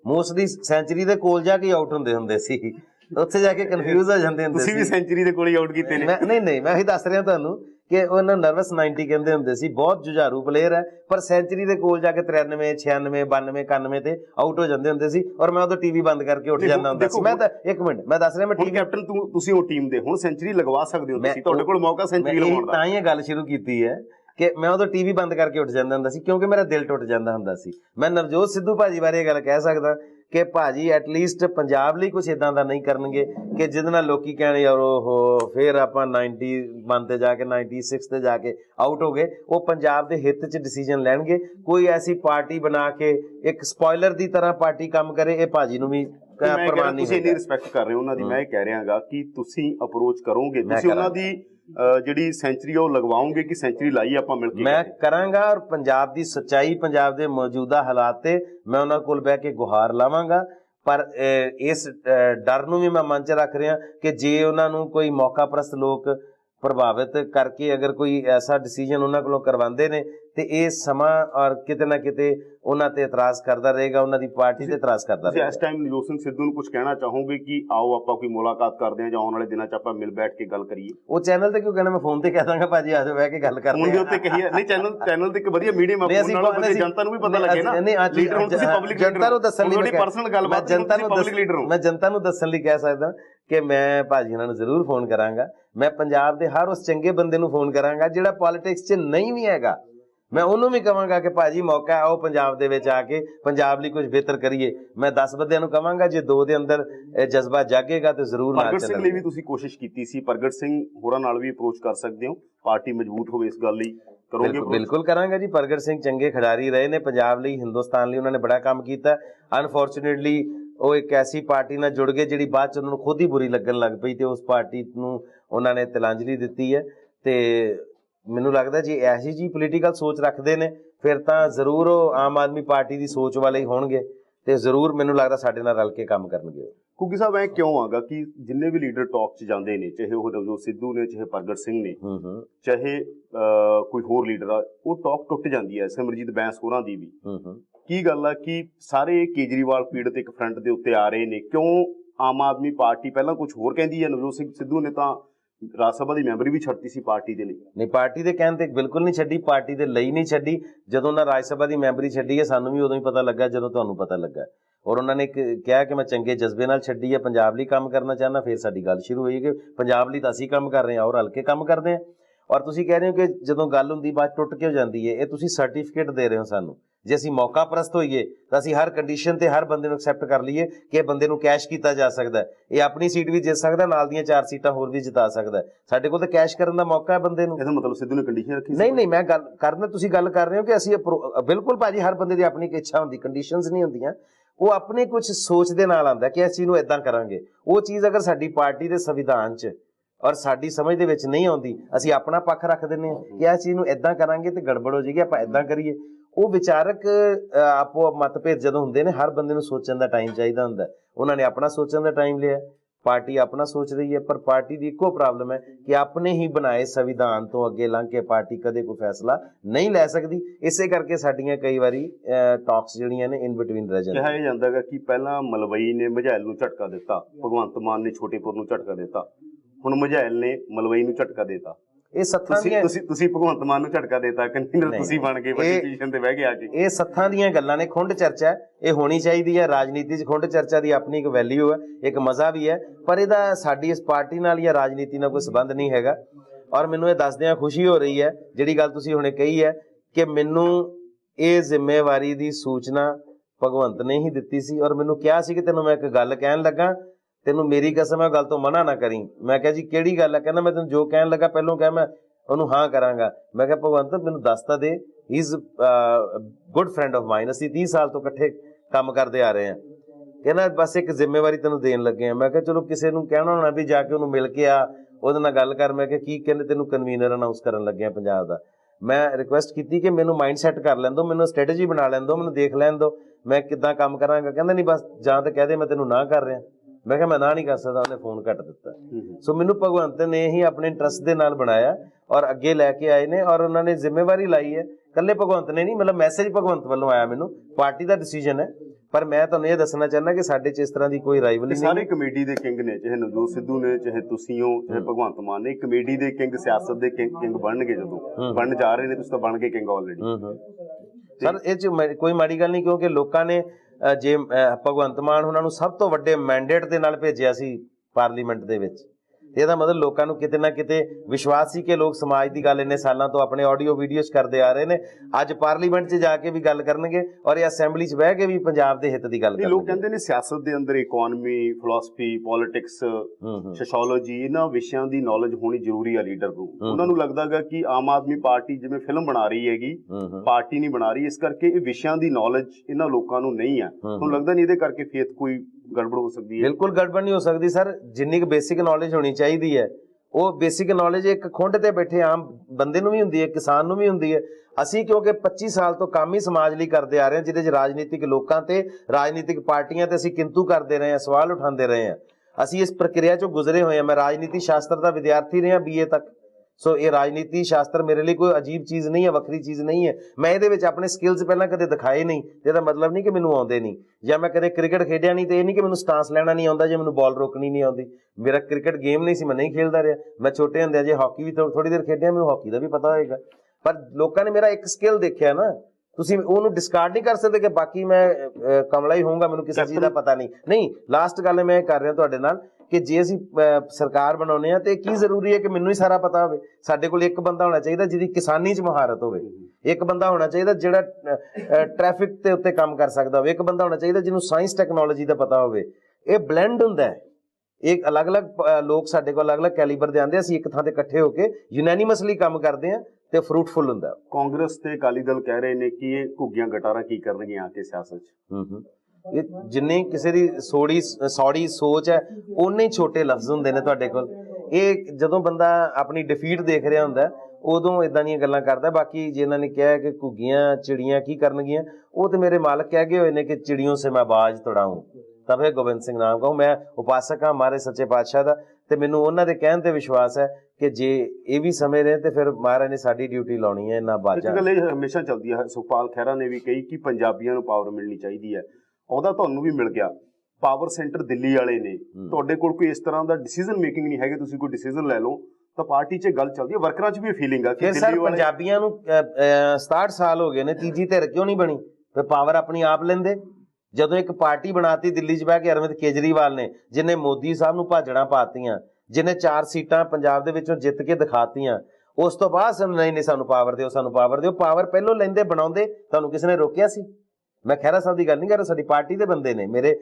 ਮੋਸਟਲੀ ਸੈਂਚਰੀ ਦੇ ਕੋਲ ਜਾ ਕੇ ਆਊਟ ਹੁੰਦੇ ਹੁੰਦੇ ਸੀ। ਉੱਥੇ ਜਾ ਕੇ ਕਨਫਿਊਜ਼ ਹੋ ਜਾਂਦੇ ਹੁੰਦੇ
ਤੁਸੀਂ ਵੀ
ਸੀ।
ਸੈਂਚਰੀ ਦੇ ਕੋਲ ਹੀ ਆਊਟ ਕੀਤੇ ਨੇ।
ਨਹੀਂ ਨਹੀਂ ਮੈਂ ਹੀ ਦੱਸ ਰਿਹਾ ਤੁਹਾਨੂੰ ਕਿ ਉਹਨਾਂ ਨਰਵਸ 90 ਕਹਿੰਦੇ ਹੁੰਦੇ ਸੀ ਬਹੁਤ ਜੁਝਾਰੂ ਪਲੇਅਰ ਹੈ ਪਰ ਸੈਂਚਰੀ ਦੇ ਕੋਲ ਜਾ ਕੇ 93 96 92 91 ਤੇ ਆਊਟ ਹੋ ਜਾਂਦੇ ਹੁੰਦੇ ਸੀ ਔਰ ਮੈਂ ਉਦੋਂ ਟੀਵੀ ਬੰਦ ਕਰਕੇ ਉੱਠ ਜਾਂਦਾ ਹੁੰਦਾ ਸੀ। ਮੈਂ ਤਾਂ ਇੱਕ ਮਿੰਟ ਮੈਂ ਦੱਸ ਰਿਹਾ ਮੈਂ ਟੀਵੀ
ਕੈਪਟਨ ਤੁਸੀਂ ਉਹ ਟੀਮ ਦੇ ਹੁਣ ਸੈਂਚਰੀ ਲਗਵਾ ਸਕਦੇ ਹੋ ਤੁਸੀਂ ਤੁਹਾਡੇ ਕੋਲ ਮੌਕਾ ਸੈਂਚਰੀ
ਇਹ
ਲਗਵਾਉਣ ਦਾ।
ਤਾਂ ਹੀ ਇਹ ਗੱਲ ਸ਼ੁਰੂ ਕੀਤੀ ਹੈ ਕਿ ਮੈਂ ਉਦੋਂ ਟੀਵੀ ਬੰਦ ਕਰਕੇ ਉੱਠ ਜਾਂਦਾ ਹੁੰਦਾ ਸੀ ਕਿਉਂਕਿ ਮੇਰਾ ਦਿਲ ਟੁੱਟ ਜਾਂਦਾ ਹੁੰਦਾ ਸੀ। ਮੈਂ ਨਵਜੋਤ ਸਿੱਧੂ ਭਾਜੀ ਬਾਰੇ ਇਹ ਗੱਲ ਕਹਿ ਸਕਦਾ ਕਿ ਭਾਜੀ ਐਟਲੀਸਟ ਪੰਜਾਬ ਲਈ ਕੁਝ ਇਦਾਂ ਦਾ ਨਹੀਂ ਕਰਨਗੇ ਕਿ ਜਿਹਦੇ ਨਾਲ ਲੋਕੀ ਕਹਿਣ ਯਾਰ ਉਹ ਫੇਰ ਆਪਾਂ 91 ਤੇ ਜਾ ਕੇ 96 ਤੇ ਜਾ ਕੇ ਆਊਟ ਹੋ ਗਏ। ਉਹ ਪੰਜਾਬ ਦੇ ਹਿੱਤ 'ਚ ਡਿਸੀਜਨ ਲੈਣਗੇ। ਕੋਈ ਐਸੀ ਪਾਰਟੀ ਬਣਾ ਕੇ ਇੱਕ ਸਪੋਇਲਰ ਦੀ ਤਰ੍ਹਾਂ ਪਾਰਟੀ ਕੰਮ ਕਰੇ ਇਹ ਭਾਜੀ ਨੂੰ ਵੀ ਪ੍ਰਮਾਣ ਨਹੀਂ
ਤੁਸੀਂ ਇੰਨੀ ਰਿਸਪੈਕਟ ਕਰ ਰਹੇ ਹੋ ਉਹਨਾਂ ਦੀ ਮੈਂ ਇਹ ਕਹਿ ਰਿਹਾਗਾ ਕਿ ਤੁਸੀਂ ਅਪਰੋਚ ਕਰੋਗੇ। ਤੁਸੀਂ ਉਹਨਾਂ। ਦੀ ਜਿਹੜੀ ਸੈਂਚਰੀ ਉਹ ਲਗਵਾਓਗੇ ਕਿ ਸੈਂਚਰੀ ਲਾਈ ਆਪਾਂ ਮਿਲ ਕੇ
ਮੈਂ। ਕਰਾਂਗਾ ਔਰ ਪੰਜਾਬ ਦੀ ਸੱਚਾਈ ਪੰਜਾਬ ਦੇ ਮੌਜੂਦਾ ਹਾਲਾਤ ਤੇ ਮੈਂ ਉਹਨਾਂ ਕੋਲ ਬਹਿ ਕੇ ਗੁਹਾਰ ਲਾਵਾਂਗਾ ਪਰ ਇਸ ਡਰ ਨੂੰ ਵੀ ਮੈਂ ਮਨ 'ਚ ਰੱਖ ਰਿਹਾ ਕਿ ਜੇ ਉਹਨਾਂ ਨੂੰ ਕੋਈ ਮੌਕਾ ਪ੍ਰਸਤ ਲੋਕ ਪ੍ਰਭਾਵਿਤ ਕਰਕੇ ਅਗਰ ਕੋਈ ਐਸਾ ਡਿਸੀਜਨ ਉਹਨਾਂ ਕੋਲੋਂ ਕਰਵਾਉਂਦੇ ਨੇ ਤੇ ਇਹ ਸਮਾਂ ਔਰ ਕਿਤੇ ਨਾ ਕਿਤੇ ਉਹਨਾਂ ਤੇ ਇਤਰਾਜ਼ ਕਰਦਾ ਰਹੇਗਾ ਉਹਨਾਂ ਦੀ ਪਾਰਟੀ ਤੇ ਇਤਰਾਜ਼ ਕਰਦਾ ਰਹੇਗਾ।
ਇਸ ਟਾਈਮ ਸਿੰਘ ਸਿੱਧੂ ਨੂੰ ਕੁਝ ਕਹਿਣਾ ਚਾਹੋਗੇ ਕਿ ਆਓ ਆਪਾਂ ਕੋਈ ਮੁਲਾਕਾਤ ਕਰਦੇ ਹਾਂ ਜਾਂ ਆਉਣ ਵਾਲੇ ਦਿਨਾਂ 'ਚ ਆਪਾਂ ਮਿਲ ਬੈਠ ਕੇ ਗੱਲ ਕਰੀਏ?
ਉਹ ਚੈਨਲ ਤੇ ਕਿਉਂ ਕਹਿਣਾ? ਮੈਂ ਫੋਨ ਤੇ ਕਹਿ ਦਾਂਗਾ ਭਾਜੀ ਆ ਜਾਓ ਬਹਿ ਕੇ ਗੱਲ ਕਰਦੇ
ਫੋਨ ਦੇ
ਹਾਂ।
ਉੱਤੇ ਕਹੀਏ। ਨਹੀਂ ਚੈਨਲ ਚੈਨਲ ਤੇ ਇੱਕ ਵਧੀਆ ਮੀਡੀਅਮ ਆ ਫੋਨ ਨਾਲ ਜਨਤਾ ਨੂੰ ਵੀ ਪਤਾ ਲੱਗੇ ਨਾ।
ਨਹੀਂ, ਅੱਜ-
ਲੀਡਰ ਹੁਣ ਤੁਸੀਂ ਪਬਲਿਕ
ਜਨਤਾ ਨੂੰ ਦੱਸਣ ਲਈ ਮੈਂ
ਪਰਸਨਲ ਗੱਲਬਾਤ
ਮੈਂ ਜਨਤਾ ਨੂੰ
ਪਬਲਿਕ ਲੀਡਰ ਹੋ।
ਮੈਂ ਜਨਤਾ ਨੂੰ ਦੱਸਣ ਲਈ ਕਹਿ ਸਕਦਾ ਕਿ ਮੈਂ ਭਾਜੀ ਉਹਨਾਂ ਨੂੰ ਜ਼ਰੂਰ ਫੋਨ ਕਰਾਂਗਾ। ਮੈਂ ਪੰਜਾਬ ਦੇ ਹਰ ਉਸ ਚੰਗੇ ਬੰਦੇ ਨੂੰ ਫੋਨ ਕਰਾਂਗਾ ਜਿਹੜਾ ਪੋਲਿਟਿਕਸ 'ਚ ਨਹੀਂ ਵੀ ਹੈਗਾ। ਮੈਂ ਉਹਨੂੰ ਵੀ ਕਹਾਂਗਾ ਕਿ ਭਾਜੀ ਮੌਕਾ ਆਓ ਪੰਜਾਬ ਦੇ ਵਿੱਚ ਆ ਕੇ ਪੰਜਾਬ ਲਈ ਕੁਝ ਬਿਹਤਰ ਕਰੀਏ। ਮੈਂ 10 ਬੰਦਿਆਂ ਨੂੰ ਕਹਾਂਗਾ ਜੇ ਦੋ ਦੇ ਅੰਦਰ ਜਜ਼ਬਾ ਜਾਗੇਗਾ ਤੇ ਜ਼ਰੂਰ ਨਾਲ
ਪ੍ਰਗਟ ਸਿੰਘ ਲਈ ਵੀ ਤੁਸੀਂ ਕੋਸ਼ਿਸ਼ ਕੀਤੀ ਸੀ। ਪ੍ਰਗਟ ਸਿੰਘ ਹੋਰਾਂ ਨਾਲ ਵੀ ਅਪਰੋਚ ਕਰ ਸਕਦੇ ਹੋ। ਪਾਰਟੀ ਮਜ਼ਬੂਤ ਹੋਵੇ ਇਸ ਗੱਲ ਲਈ। ਕਰੋਗੇ?
ਬਿਲਕੁਲ ਕਰਾਂਗਾ ਜੀ। ਪ੍ਰਗਟ ਸਿੰਘ ਚੰਗੇ ਖਿਡਾਰੀ ਰਹੇ ਨੇ। ਪੰਜਾਬ ਲਈ ਹਿੰਦੁਸਤਾਨ ਲਈ ਉਹਨਾਂ ਨੇ ਬੜਾ ਕੰਮ ਕੀਤਾ। ਅਨਫੋਰਚੂਨੇਟਲੀ ਉਹ ਇੱਕ ਐਸੀ ਪਾਰਟੀ ਨਾਲ ਜੁੜ ਗਏ ਜਿਹੜੀ ਬਾਅਦ ਚ ਉਹਨਾਂ ਨੂੰ ਖੁਦ ਹੀ ਬੁਰੀ ਲੱਗਣ ਲੱਗ ਪਈ ਤੇ ਉਸ ਪਾਰਟੀ ਨੂੰ ਉਹਨਾਂ ਨੇ ਤਿਲਾਂਜਲੀ ਦਿੱਤੀ ਹੈ। ਤੇ ਮੈਨੂੰ ਲੱਗਦਾ ਜੀ ਐਸੀ ਜੀ ਪੋਲੀਟੀਕਲ ਸੋਚ ਰੱਖਦੇ ਨੇ ਫਿਰ ਤਾਂ ਜ਼ਰੂਰ ਉਹ ਆਮ ਆਦਮੀ ਪਾਰਟੀ ਦੀ ਸੋਚ ਵਾਲੇ ਹੀ ਹੋਣਗੇ ਤੇ ਜ਼ਰੂਰ ਮੈਨੂੰ ਲੱਗਦਾ ਸਾਡੇ ਨਾਲ ਰਲ ਕੇ ਕੰਮ ਕਰਨਗੇ
ਕੁਕੀ ਸਾਹਿਬ ਐ ਕਿਉਂ ਆਗਾ ਕਿ ਜਿੰਨੇ ਵੀ ਲੀਡਰ ਟਾਕ 'ਚ ਜਾਂਦੇ ਨੇ ਚਾਹੇ ਉਹ ਨਵਜੋਤ ਸਿੱਧੂ ਨੇ ਚਾਹੇ ਪ੍ਰਗਟ ਸਿੰਘ ਨੇ
ਹੂੰ ਹੂੰ।
ਚਾਹੇ ਕੋਈ ਹੋਰ ਲੀਡਰ ਆ ਉਹ ਟਾਕ ਟੁੱਟ ਜਾਂਦੀ ਹੈ ਸਿਮਰਜੀਤ ਬੈਂਸ ਹੋਰਾਂ ਦੀ ਵੀ।
ਹੂੰ ਹੂੰ।
ਕੀ ਗੱਲ ਆ ਕਿ ਸਾਰੇ ਕੇਜਰੀਵਾਲ ਪੀੜਤ ਇੱਕ ਫਰੰਟ ਦੇ ਉੱਤੇ ਆ ਰਹੇ ਨੇ ਕਿਉਂ ਆਮ ਆਦਮੀ ਪਾਰਟੀ ਪਹਿਲਾਂ ਕੁਝ ਹੋਰ ਕਹਿੰਦੀ ਹੈ ਨਵਜੋਤ ਸਿੰਘ ਸਿੱਧੂ ਨੇ ਤਾਂ ਰਾਜ ਸਭਾ ਦੀ ਮੈਂਬਰੀ ਵੀ ਛੱਡਤੀ ਸੀ ਪਾਰਟੀ ਦੇ ਲਈ।
ਨਹੀਂ, ਪਾਰਟੀ ਦੇ ਕਹਿਣ ਤੇ ਬਿਲਕੁਲ ਨਹੀਂ ਛੱਡੀ, ਪਾਰਟੀ ਦੇ ਲਈ ਨਹੀਂ ਛੱਡੀ। ਜਦੋਂ ਉਹਨਾਂ ਰਾਜ ਸਭਾ ਦੀ ਮੈਂਬਰੀ ਛੱਡੀ ਹੈ, ਸਾਨੂੰ ਵੀ ਉਦੋਂ ਹੀ ਪਤਾ ਲੱਗਾ, ਜਦੋਂ ਤੁਹਾਨੂੰ ਪਤਾ ਲੱਗਾ। ਔਰ ਉਹਨਾਂ ਨੇ ਕਿਹਾ ਕਿ ਮੈਂ ਚੰਗੇ ਜਜ਼ਬੇ ਨਾਲ ਛੱਡੀ ਹੈ, ਪੰਜਾਬ ਲਈ ਕੰਮ ਕਰਨਾ ਚਾਹੁੰਦਾ, ਫਿਰ ਸਾਡੀ ਗੱਲ ਸ਼ੁਰੂ ਹੋਈ ਕਿ ਪੰਜਾਬ ਲਈ ਤਾਂ ਅਸੀਂ ਕੰਮ ਕਰ ਰਹੇ ਹਾਂ, ਔਰ ਹਲਕੇ ਕੰਮ ਕਰਦੇ ਹਾਂ। ਔਰ ਤੁਸੀਂ ਕਹਿ ਰਹੇ ਹੋ ਕਿ ਜਦੋਂ ਗੱਲ ਹੁੰਦੀ ਬਾਅਦ ਟੁੱਟ ਕਿਉਂ ਜਾਂਦੀ ਹੈ? ਇਹ ਤੁਸੀਂ ਸਰਟੀਫਿਕੇਟ ਦੇ ਰਹੇ ਹੋ ਸਾਨੂੰ। ਜੇ ਅਸੀਂ ਮੌਕਾ ਪ੍ਰਸਤ ਹੋਈਏ ਤਾਂ ਅਸੀਂ ਹਰ ਕੰਡੀਸ਼ਨ ਤੇ ਹਰ ਬੰਦੇ ਨੂੰ ਐਕਸੈਪਟ ਕਰ ਲਈਏ ਕਿ ਇਹ ਬੰਦੇ ਨੂੰ ਕੈਸ਼ ਕੀਤਾ ਜਾ ਸਕਦਾ ਹੈ। ਇਹ ਆਪਣੀ ਸੀਟ ਵੀ ਜਿੱਤ ਸਕਦਾ ਨਾਲ ਦੀਆਂ ਚਾਰ ਸੀਟਾਂ ਹੋਰ ਵੀ ਜਿਤਾ ਸਕਦਾ ਸਾਡੇ ਕੋਲ ਤਾਂ ਕੈਸ਼ ਕਰਨ ਦਾ ਮੌਕਾ ਹੈ ਬੰਦੇ ਨੂੰ।
ਇਹਦਾ ਮਤਲਬ ਸਿੱਧੂ ਨੇ ਕੰਡੀਸ਼ਨ ਰੱਖੀ
ਨਹੀਂ ਨਹੀਂ ਮੈਂ ਗੱਲ ਕਰਨਾ ਤੁਸੀਂ ਗੱਲ ਕਰ ਰਹੇ ਹੋ ਕਿ ਅਸੀਂ ਬਿਲਕੁਲ ਭਾਜੀ ਹਰ ਬੰਦੇ ਦੀ ਆਪਣੀ ਇੱਛਾ ਹੁੰਦੀ ਕੰਡੀਸ਼ਨਸ ਨਹੀਂ ਹੁੰਦੀਆਂ। ਉਹ ਆਪਣੇ ਕੁਝ ਸੋਚ ਦੇ ਨਾਲ ਆਂਦਾ ਕਿ ਅਸੀਂ ਨੂੰ ਇਦਾਂ ਕਰਾਂਗੇ। ਉਹ ਚੀਜ਼ ਅਗਰ ਸਾਡੀ ਪਾਰਟੀ ਦੇ ਸੰਵਿਧਾਨ 'ਚ ਔਰ ਸਾਡੀ ਸਮਝ ਦੇ ਵਿੱਚ ਨਹੀਂ ਆਉਂਦੀ ਅਸੀਂ ਆਪਣਾ ਪੱਖ ਰੱਖ ਦਿੰਨੇ ਆ ਕਿ ਇਸ ਚੀਜ਼ ਨੂੰ ਇਦਾਂ ਕਰਾਂਗੇ ਤੇ ਗੜਬੜ ਹੋ ਜਾਏਗੀ ਆਪਾਂ ਇਦਾਂ ਕਰੀਏ। ਉਹ ਵਿਚਾਰਕ ਆਪੋ ਮਤਭੇਦ ਜਦੋਂ ਹੁੰਦੇ ਨੇ, ਹਰ ਬੰਦੇ ਨੂੰ ਸੋਚਣ ਦਾ ਟਾਈਮ ਚਾਹੀਦਾ ਹੁੰਦਾ ਉਹਨਾਂ ਨੇ ਆਪਣਾ ਸੋਚਣ ਦਾ ਟਾਈਮ ਲਿਆ। ਪਾਰਟੀ ਆਪਣਾ ਸੋਚ ਰਹੀ ਹੈ, ਪਰ ਪਾਰਟੀ ਦੀ ਇੱਕੋ ਪ੍ਰੋਬਲਮ ਹੈ ਕਿ ਆਪਣੇ ਹੀ ਬਣਾਏ ਸੰਵਿਧਾਨ ਤੋਂ ਅੱਗੇ ਲੰਘ ਕੇ ਪਾਰਟੀ ਕਦੇ ਕੋਈ ਫੈਸਲਾ ਨਹੀਂ ਲੈ ਸਕਦੀ। ਇਸੇ ਕਰਕੇ ਸਾਡੀਆਂ ਕਈ ਵਾਰੀ ਟਾਕਸ ਜਿਹੜੀਆਂ ਨੇ ਇਨ ਬਿਟਵੀਨ ਰਹਿ ਜਾਂਦੀਆਂ।
ਕਿਹਾ ਇਹ ਕਿ ਪਹਿਲਾਂ ਮਲਵਈ ਨੇ ਮਝੈਲ ਨੂੰ ਝਟਕਾ ਦਿੱਤਾ। ਭਗਵੰਤ ਮਾਨ ਨੇ ਛੋਟੇਪੁਰ ਨੂੰ ਝਟਕਾ ਦਿੱਤਾ। ਹੁਣ ਮਝੈਲ ਨੇ ਮਲਵਈ ਨੂੰ ਝਟਕਾ ਦਿੱਤਾ।
ਇਹ ਸੱਥਾਂ ਦੀਆਂ
ਤੁਸੀਂ ਤੁਸੀਂ ਭਗਵੰਤ ਮਾਨ ਨੂੰ ਝਟਕਾ ਦਿੱਤਾ ਕਨਵੀਨਰ ਤੁਸੀਂ ਬਣ ਗਏ ਵੱਡੀ ਪੋਜੀਸ਼ਨ ਤੇ ਬਹਿ ਕੇ ਆ ਕੇ।
ਇਹ ਸੱਥਾਂ ਦੀਆਂ ਗੱਲਾਂ ਨੇ ਖੁੰਡ ਚਰਚਾ ਇਹ ਹੋਣੀ ਚਾਹੀਦੀ ਹੈ ਰਾਜਨੀਤੀ 'ਚ ਖੁੰਡ ਚਰਚਾ ਦੀ ਆਪਣੀ ਇੱਕ ਵੈਲਿਊ ਹੈ ਇੱਕ ਮਜ਼ਾ ਵੀ ਹੈ ਪਰ ਇਹਦਾ ਸਾਡੀ ਇਸ ਪਾਰਟੀ ਨਾਲ ਜਾਂ ਰਾਜਨੀਤੀ ਨਾਲ ਕੋਈ ਸਬੰਧ ਨਹੀਂ ਹੈਗਾ। ਔਰ ਮੈਨੂੰ ਇਹ ਦੱਸਦਿਆਂ ਖੁਸ਼ੀ ਹੋ ਰਹੀ ਹੈ ਜਿਹੜੀ ਗੱਲ ਤੁਸੀਂ ਹੁਣੇ ਕਹੀ ਹੈ ਕਿ ਮੈਨੂੰ ਇਹ ਜ਼ਿੰਮੇਵਾਰੀ ਦੀ ਸੂਚਨਾ ਭਗਵੰਤ ਨੇ ਹੀ ਦਿੱਤੀ ਸੀ ਔਰ ਮੈਨੂੰ ਕਿਹਾ ਸੀ ਕਿ ਤੈਨੂੰ ਮੈਂ ਇੱਕ ਗੱਲ ਕਹਿਣ ਲੱਗਾ ਤੈਨੂੰ ਮੇਰੀ ਕਸਮ ਹੈ, ਉਹ ਗੱਲ ਤੋਂ ਮਨਾ ਨਾ ਕਰੀ। ਮੈਂ ਕਿਹਾ ਜੀ, ਕਿਹੜੀ ਗੱਲ ਹੈ? ਕਹਿੰਦਾ, ਮੈਂ ਤੈਨੂੰ ਜੋ ਕਹਿਣ ਲੱਗਾ, ਪਹਿਲੋਂ ਕਹਿ, ਮੈਂ ਉਹਨੂੰ ਹਾਂ ਕਰਾਂਗਾ। ਮੈਂ ਕਿਹਾ, ਭਗਵੰਤ, ਮੈਨੂੰ ਦੱਸ ਤਾਂ ਦੇ ਹੀ is good friend of mine ਅਸੀਂ 30 ਸਾਲ ਤੋਂ ਇਕੱਠੇ ਕੰਮ ਕਰਦੇ ਆ ਰਹੇ ਹਾਂ। ਕਹਿੰਦਾ, ਬਸ ਇੱਕ ਜ਼ਿੰਮੇਵਾਰੀ ਤੈਨੂੰ ਦੇਣ ਲੱਗੇ ਆ ਮੈਂ ਕਿਹਾ, ਚਲੋ, ਕਿਸੇ ਨੂੰ ਕਹਿਣਾ ਹੋਣਾ ਵੀ ਜਾ ਕੇ ਉਹਨੂੰ ਮਿਲ ਕੇ ਆ, ਉਹਦੇ ਨਾਲ ਗੱਲ ਕਰ। ਮੈਂ ਕਿਹਾ, ਕੀ ਕਹਿੰਦੇ ਤੈਨੂੰ ਕਨਵੀਨਰ ਅਨਾਉਂਸ ਕਰਨ ਲੱਗੇ ਆ ਪੰਜਾਬ ਦਾ? ਮੈਂ ਰਿਕੁਐਸਟ ਕੀਤੀ ਕਿ ਮੈਨੂੰ ਮਾਈਂਡ ਸੈਟ ਕਰ ਲੈਣ ਦਿਓ ਮੈਨੂੰ ਸਟ੍ਰੈਟਜੀ ਬਣਾ ਲੈਣ ਦਿਓ ਮੈਨੂੰ ਦੇਖ ਲੈਣ ਦਿਓ ਮੈਂ ਕਿੱਦਾਂ ਕੰਮ ਕਰਾਂਗਾ। ਕਹਿੰਦਾ, ਨਹੀਂ, ਬਸ ਜਾਂ ਤਾਂ ਕਹਿ ਦੇ, ਮੈਂ ਤੈਨੂੰ ਨਾ ਕਰ ਰਿਹਾ। ਮੈਂ ਕਿਹਾ ਮੈਂ ਨਾ ਨਹੀਂ ਕਰ ਸਕਦਾ ਉਹਨੇ ਫੋਨ ਕੱਟ ਦਿੱਤਾ। ਸੋ ਮੈਨੂੰ ਭਗਵੰਤ ਨੇ ਹੀ ਆਪਣੇ ਇੰਟਰਸਟ ਦੇ ਨਾਲ ਬਣਾਇਆ ਔਰ ਅੱਗੇ ਲੈ ਕੇ ਆਏ ਨੇ ਔਰ ਉਹਨਾਂ ਨੇ ਜ਼ਿੰਮੇਵਾਰੀ ਲਾਈ ਹੈ। ਕੱਲੇ ਭਗਵੰਤ ਨੇ ਨਹੀਂ ਮਤਲਬ ਮੈਸੇਜ ਭਗਵੰਤ ਵੱਲੋਂ ਆਇਆ ਮੈਨੂੰ। ਪਾਰਟੀ ਦਾ ਡਿਸੀਜਨ ਹੈ ਪਰ ਮੈਂ ਤੁਹਾਨੂੰ ਇਹ ਦੱਸਣਾ ਚਾਹੁੰਦਾ ਕਿ ਸਾਡੇ 'ਚ ਇਸ ਤਰ੍ਹਾਂ ਦੀ ਕੋਈ ਰਾਈਵਲੀ ਨਹੀਂ
ਸਾਰੇ ਕਮੇਡੀ ਦੇ ਕਿੰਗ ਨੇ ਚਾਹੇ ਨਵਜੋਤ ਸਿੱਧੂ ਨੇ ਚਾਹੇ ਤੁਸੀਂ ਹੋ ਚਾਹੇ ਭਗਵੰਤ ਮਾਨ ਨੇ ਕਮੇਡੀ ਦੇ ਕਿੰਗ ਸਿਆਸਤ ਦੇ ਕਿੰਗ ਬਣਨਗੇ ਜਦੋਂ।
ਹੂੰ।
ਬਣਨ ਜਾ ਰਹੇ ਨੇ ਤੁਸੀਂ ਤਾਂ ਬਣ ਗਏ ਕਿੰਗ ਆਲਰੇਡੀ
ਸਰ ਇਹ 'ਚ ਕੋਈ ਮਾੜੀ ਗੱਲ ਨਹੀਂ ਕਿਉਂਕਿ ਲੋਕਾਂ ਨੇ ਜੇ ਭਗਵੰਤ ਮਾਨ ਉਹਨਾਂ ਨੂੰ ਸਭ ਤੋਂ ਵੱਡੇ ਮੈਂਡੇਟ ਦੇ ਨਾਲ ਭੇਜਿਆ ਸੀ ਪਾਰਲੀਮੈਂਟ ਦੇ ਵਿੱਚ। ਤੇ ਇਹਦਾ ਮਤਲਬ ਲੋਕਾਂ ਨੂੰ ਕਿਤੇ ਨਾ ਕਿਤੇ ਵਿਸ਼ਵਾਸ ਸੀ ਕਿ ਲੋਕ ਸਮਾਜ ਦੀ ਗੱਲ ਇੰਨੇ ਸਾਲਾਂ ਤੋਂ ਆਪਣੇ ਆਡੀਓ ਵੀਡੀਓਜ਼ ਕਰਦੇ ਆ ਰਹੇ ਨੇ। ਅੱਜ ਪਾਰਲੀਮੈਂਟ 'ਚ ਜਾ ਕੇ ਵੀ ਗੱਲ ਕਰਨਗੇ ਔਰ ਇਹ ਅਸੈਂਬਲੀ 'ਚ ਬਹਿ ਕੇ ਵੀ ਪੰਜਾਬ ਦੇ ਹਿੱਤ ਦੀ ਗੱਲ
ਇਹ ਲੋਕ
ਕਰਨਗੇ।
ਕਹਿੰਦੇ ਨੇ ਸਿਆਸਤ ਦੇ ਅੰਦਰ ਇਕਨੋਮੀ ਫਿਲਾਸਫੀ ਪੋਲਿਟਿਕਸ ਸੋਸ਼ੀਓਲੋਜੀ ਇਹਨਾਂ ਵਿਸ਼ਿਆਂ ਦੀ ਨੌਲੇਜ ਹੋਣੀ ਜ਼ਰੂਰੀ ਆ ਲੀਡਰ ਨੂੰ। ਉਹਨਾਂ ਨੂੰ ਲੱਗਦਾਗਾ ਕਿ ਆਮ ਆਦਮੀ ਪਾਰਟੀ ਜਿਵੇਂ ਫਿਲਮ ਬਣਾ ਰਹੀ ਹੈਗੀ ਪਾਰਟੀ ਨਹੀਂ ਬਣਾ ਰਹੀ ਇਸ ਕਰਕੇ ਇਹ ਵਿਸ਼ਿਆਂ ਦੀ ਨੌਲੇਜ ਇਹਨਾਂ ਲੋਕਾਂ ਨੂੰ ਨਹੀਂ ਆ। ਤੁਹਾਨੂੰ ਲੱਗਦਾ ਨਹੀਂ ਇਹਦੇ ਕਰਕੇ ਫੇਥ ਕੋਈ ਗੜਬੜ ਹੋ ਸਕਦੀ ਹੈ।
ਬਿਲਕੁਲ ਗੜਬੜ ਨਹੀਂ ਹੋ ਸਕਦੀ, ਸਰ। ਜਿੰਨੀ ਕੁ ਬੇਸਿਕ ਨੌਲੇਜ ਹੋਣੀ ਚਾਹੀਦੀ ਹੈ, ਉਹ ਬੇਸਿਕ ਨੌਲੇਜ ਇੱਕ ਖੁੰਡ ਤੇ ਬੈਠੇ ਆਮ ਬੰਦੇ ਨੂੰ ਵੀ ਹੁੰਦੀ ਹੈ, ਕਿਸਾਨ ਨੂੰ ਵੀ ਹੁੰਦੀ ਹੈ। ਅਸੀਂ ਕਿਉਂਕਿ 25 ਸਾਲ ਤੋਂ ਕੰਮ ਹੀ ਸਮਾਜ ਲਈ ਕਰਦੇ ਆ ਰਹੇ ਹਾਂ, ਜਿਹਦੇ 'ਚ ਰਾਜਨੀਤਿਕ ਲੋਕਾਂ ਤੇ, ਰਾਜਨੀਤਿਕ ਪਾਰਟੀਆਂ ਤੇ ਅਸੀਂ ਕਿੰਤੂ ਕਰਦੇ ਰਹੇ ਹਾਂ, ਸਵਾਲ ਉਠਾਉਂਦੇ ਰਹੇ ਹਾਂ। ਅਸੀਂ ਇਸ ਪ੍ਰਕਿਰਿਆ 'ਚੋਂ ਗੁਜ਼ਰੇ ਹੋਏ ਹਾਂ। ਮੈਂ ਰਾਜਨੀਤੀ ਸ਼ਾਸਤਰ ਦਾ ਵਿਦਿਆਰਥੀ ਰਿਹਾ ਬੀਏ ਤੱਕ। ਸੋ ਇਹ ਰਾਜਨੀਤੀ ਸ਼ਾਸਤਰ ਮੇਰੇ ਲਈ ਕੋਈ ਅਜੀਬ ਚੀਜ਼ ਨਹੀਂ ਹੈ, ਵੱਖਰੀ ਚੀਜ਼ ਨਹੀਂ ਹੈ। ਮੈਂ ਇਹਦੇ ਵਿੱਚ ਆਪਣੇ ਸਕਿੱਲਸ ਪਹਿਲਾਂ ਕਦੇ ਦਿਖਾਏ ਨਹੀਂ, ਤੇ ਇਹਦਾ ਮਤਲਬ ਨਹੀਂ ਕਿ ਮੈਨੂੰ ਆਉਂਦੇ ਨਹੀਂ। ਜਾਂ ਮੈਂ ਕਦੇ ਕ੍ਰਿਕਟ ਖੇਡਿਆ ਨਹੀਂ, ਤੇ ਇਹ ਨਹੀਂ ਕਿ ਮੈਨੂੰ ਸਟਾਂਸ ਲੈਣਾ ਨਹੀਂ ਆਉਂਦਾ, ਜੇ ਮੈਨੂੰ ਬਾਲ ਰੋਕਣੀ ਨਹੀਂ ਆਉਂਦੀ। ਮੇਰਾ ਕ੍ਰਿਕਟ ਗੇਮ ਨਹੀਂ ਸੀ, ਮੈਂ ਨਹੀਂ ਖੇਡਦਾ ਰਿਹਾ। ਮੈਂ ਛੋਟੇ ਹੁੰਦਿਆਂ ਜੇ ਹਾਕੀ ਵੀ ਥੋੜੀ ਦੇਰ ਖੇਡਿਆ, ਮੈਨੂੰ ਹਾਕੀ ਦਾ ਵੀ ਪਤਾ ਹੋਏਗਾ। ਪਰ ਲੋਕਾਂ ਨੇ ਮੇਰਾ ਇੱਕ ਸਕਿੱਲ ਦੇਖਿਆ ਨਾ ਤੁਸੀਂ ਉਹਨੂੰ ਡਿਸਕਾਰਡ ਨਹੀਂ ਕਰ ਸਕਦੇ ਕਿ ਬਾਕੀ ਮੈਂ ਕਮਲਾ ਹੀ ਹੋਊਂਗਾ ਮੈਨੂੰ ਕਿਸੇ ਚੀਜ਼ ਦਾ ਪਤਾ ਨਹੀਂ। ਨਹੀਂ ਲਾਸਟ ਗੱਲ ਮੈਂ ਇਹ ਕਰ ਰਿਹਾ ਤੁਹਾਡੇ ਨਾਲ ਕਿ ਜੇ ਅਸੀਂ ਅਹ, ਸਰਕਾਰ ਬਣਾਉਨੇ ਆ ਤੇ ਕੀ ਜ਼ਰੂਰੀ ਹੈ ਕਿ ਮੈਨੂੰ ਹੀ ਸਾਰਾ ਪਤਾ ਹੋਵੇ? ਸਾਡੇ ਕੋਲ ਇੱਕ ਬੰਦਾ ਹੋਣਾ ਚਾਹੀਦਾ ਜਿਹਦੀ ਕਿਸਾਨੀ 'ਚ ਮਹਾਰਤ ਹੋਵੇ। ਇੱਕ ਬੰਦਾ ਹੋਣਾ ਚਾਹੀਦਾ ਜਿਹੜਾ ਟ੍ਰੈਫਿਕ ਦੇ ਉੱਤੇ ਕੰਮ ਕਰ ਸਕਦਾ ਹੋਵੇ। ਇੱਕ ਬੰਦਾ ਹੋਣਾ ਚਾਹੀਦਾ ਜਿਹਨੂੰ ਸਾਇੰਸ ਟੈਕਨੋਲੋਜੀ ਦਾ ਪਤਾ ਹੋਵੇ। ਇਹ ਬਲੈਂਡ ਹੁੰਦਾ ਹੈ। ਇੱਕ ਅਲੱਗ-ਅਲੱਗ ਲੋਕ ਸਾਡੇ ਕੋਲ ਅਲੱਗ-ਅਲੱਗ ਕੈਲੀਬਰ ਦੇ ਆਂਦੇ ਅਸੀਂ ਇੱਕ ਥਾਂ ਤੇ ਇਕੱਠੇ ਹੋ ਕੇ ਯੂਨੈਨਿਮਸਲੀ ਕੰਮ ਕਰਦੇ ਆ ਤੇ ਫਰੂਟਫੁਲ ਹੁੰਦਾ।
ਕਾਂਗਰਸ ਤੇ ਅਕਾਲੀ ਦਲ ਕਹਿ ਰਹੇ ਨੇ ਕਿ ਇਹ ਘੁੱਗੀਆਂ ਗਟਾਰਾਂ ਕੀ ਕਰਨਗੀਆਂ ਆ ਕੇ ਸਿਆਸਤ 'ਚ।
ਹੂੰ ਹੂੰ। ਇਹ ਜਿੰਨੀ ਕਿਸੇ ਦੀ ਸੋੜੀ ਸੌੜੀ ਸੋਚ ਹੈ ਉਨੇ ਹੀ ਛੋਟੇ ਲਫ਼ਜ਼ ਹੁੰਦੇ ਨੇ ਤੁਹਾਡੇ ਕੋਲ। ਇਹ ਜਦੋਂ ਬੰਦਾ ਆਪਣੀ ਡਿਫੀਟ ਦੇਖ ਰਿਹਾ ਹੁੰਦਾ ਉਦੋਂ ਇਦਾਂ ਦੀਆਂ ਗੱਲਾਂ ਕਰਦਾ ਬਾਕੀ ਜੇ ਇਹਨਾਂ ਨੇ ਕਿਹਾ ਕਿ ਘੁੱਗੀਆਂ ਚਿੜੀਆਂ ਕੀ ਕਰਨਗੀਆਂ ਉਹ ਤੇ ਮੇਰੇ ਮਾਲਕ ਕਹਿ ਗਏ ਹੋਏ ਨੇ ਕਿ ਚਿੜੀਆਂ ਸੇ ਮੈਂ ਬਾਜ ਤੜਾਉਂ ਤਬ ਗੋਬਿੰਦ ਸਿੰਘ ਨਾਮ ਕਹੂੰ। ਮੈਂ ਉਪਾਸਕ ਹਾਂ ਹਮਾਰੇ ਸੱਚੇ ਪਾਤਸ਼ਾਹ ਦਾ। ਤੇ ਮੈਨੂੰ ਉਹਨਾਂ ਦੇ ਕਹਿਣ ਤੇ ਵਿਸ਼ਵਾਸ ਹੈ ਕਿ ਜੇ ਇਹ ਵੀ ਸਮਝ ਰਹੇ ਤੇ ਫਿਰ ਮਹਾਰਾਜ ਨੇ ਸਾਡੀ ਡਿਊਟੀ ਲਾਉਣੀ ਹੈ ਇਹਨਾਂ
ਇੱਕ
ਬਾਜਾਂ
ਗੱਲ ਇਹ ਹਮੇਸ਼ਾ ਚੱਲਦੀ ਹੈ। ਸੁਖਪਾਲ ਖਹਿਰਾ ਨੇ ਵੀ ਕਹੀ ਕਿ ਪੰਜਾਬੀਆਂ ਨੂੰ ਪਾਵਰ ਮਿਲਣੀ ਚਾਹੀਦੀ ਹੈ। ਉਹਦਾ ਤੁਹਾਨੂੰ ਵੀ ਮਿਲ ਗਿਆ। ਪਾਵਰ ਸੈਂਟਰ ਦਿੱਲੀ ਵਾਲੇ ਨੇ। ਤੁਹਾਡੇ ਕੋਲ ਕੋਈ ਇਸ ਤਰ੍ਹਾਂ ਦਾ ਡਿਸੀਜਨ ਮੇਕਿੰਗ ਨਹੀਂ ਹੈਗੇ ਤੁਸੀਂ ਕੋਈ ਡਿਸੀਜਨ ਲੈ ਲਓ ਤਾਂ ਪਾਰਟੀ 'ਚ ਗੱਲ ਚੱਲਦੀ ਹੈ। ਵਰਕਰਾਂ 'ਚ ਵੀ ਫੀਲਿੰਗ ਆ ਕਿ ਦਿੱਲੀ ਵਾਲੇ
ਪੰਜਾਬੀਆਂ ਨੂੰ ਅਹ, ਅਹ, 67 ਸਾਲ ਹੋ ਗਏ ਨੇ ਤੀਜੀ ਧਿਰ ਕਿਉਂ ਨਹੀਂ ਬਣੀ? ਫਿਰ ਪਾਵਰ ਆਪਣੀ ਆਪ ਲੈਂਦੇ। ਜਦੋਂ ਇੱਕ ਪਾਰਟੀ ਬਣਾਤੀ ਦਿੱਲੀ 'ਚ ਬਹਿ ਕੇ ਅਰਵਿੰਦ ਕੇਜਰੀਵਾਲ ਨੇ, ਜਿਨੇ ਮੋਦੀ ਸਾਹਿਬ ਨੂੰ ਭਾਜਣਾ ਪਾਤੀਆਂ, ਜਿਨੇ ਚਾਰ ਸੀਟਾਂ ਪੰਜਾਬ ਦੇ ਵਿੱਚੋਂ ਜਿੱਤ ਕੇ ਦਿਖਾਤੀਆਂ, ਉਸ ਤੋਂ ਬਾਅਦ ਸਾਨੂੰ, ਨਹੀਂ ਨਹੀਂ, ਸਾਨੂੰ ਪਾਵਰ ਦਿਓ, ਸਾਨੂੰ ਪਾਵਰ ਦਿਓ ਪਾਵਰ ਪਹਿਲੋਂ ਲੈਂਦੇ, ਬਣਾਉਂਦੇ, ਤੁਹਾਨੂੰ ਕਿਸੇ ਨੇ ਰੋਕਿਆ ਸੀ? ਮੈਂ ਖਹਿਰਾ ਸਾਹਿਬ ਦੀ ਗੱਲ ਨਹੀਂ ਕਰ ਰਿਹਾ, ਸਾਡੀ ਪਾਰਟੀ ਦੇ ਬੰਦੇ ਨੇ, ਮੇਰੇ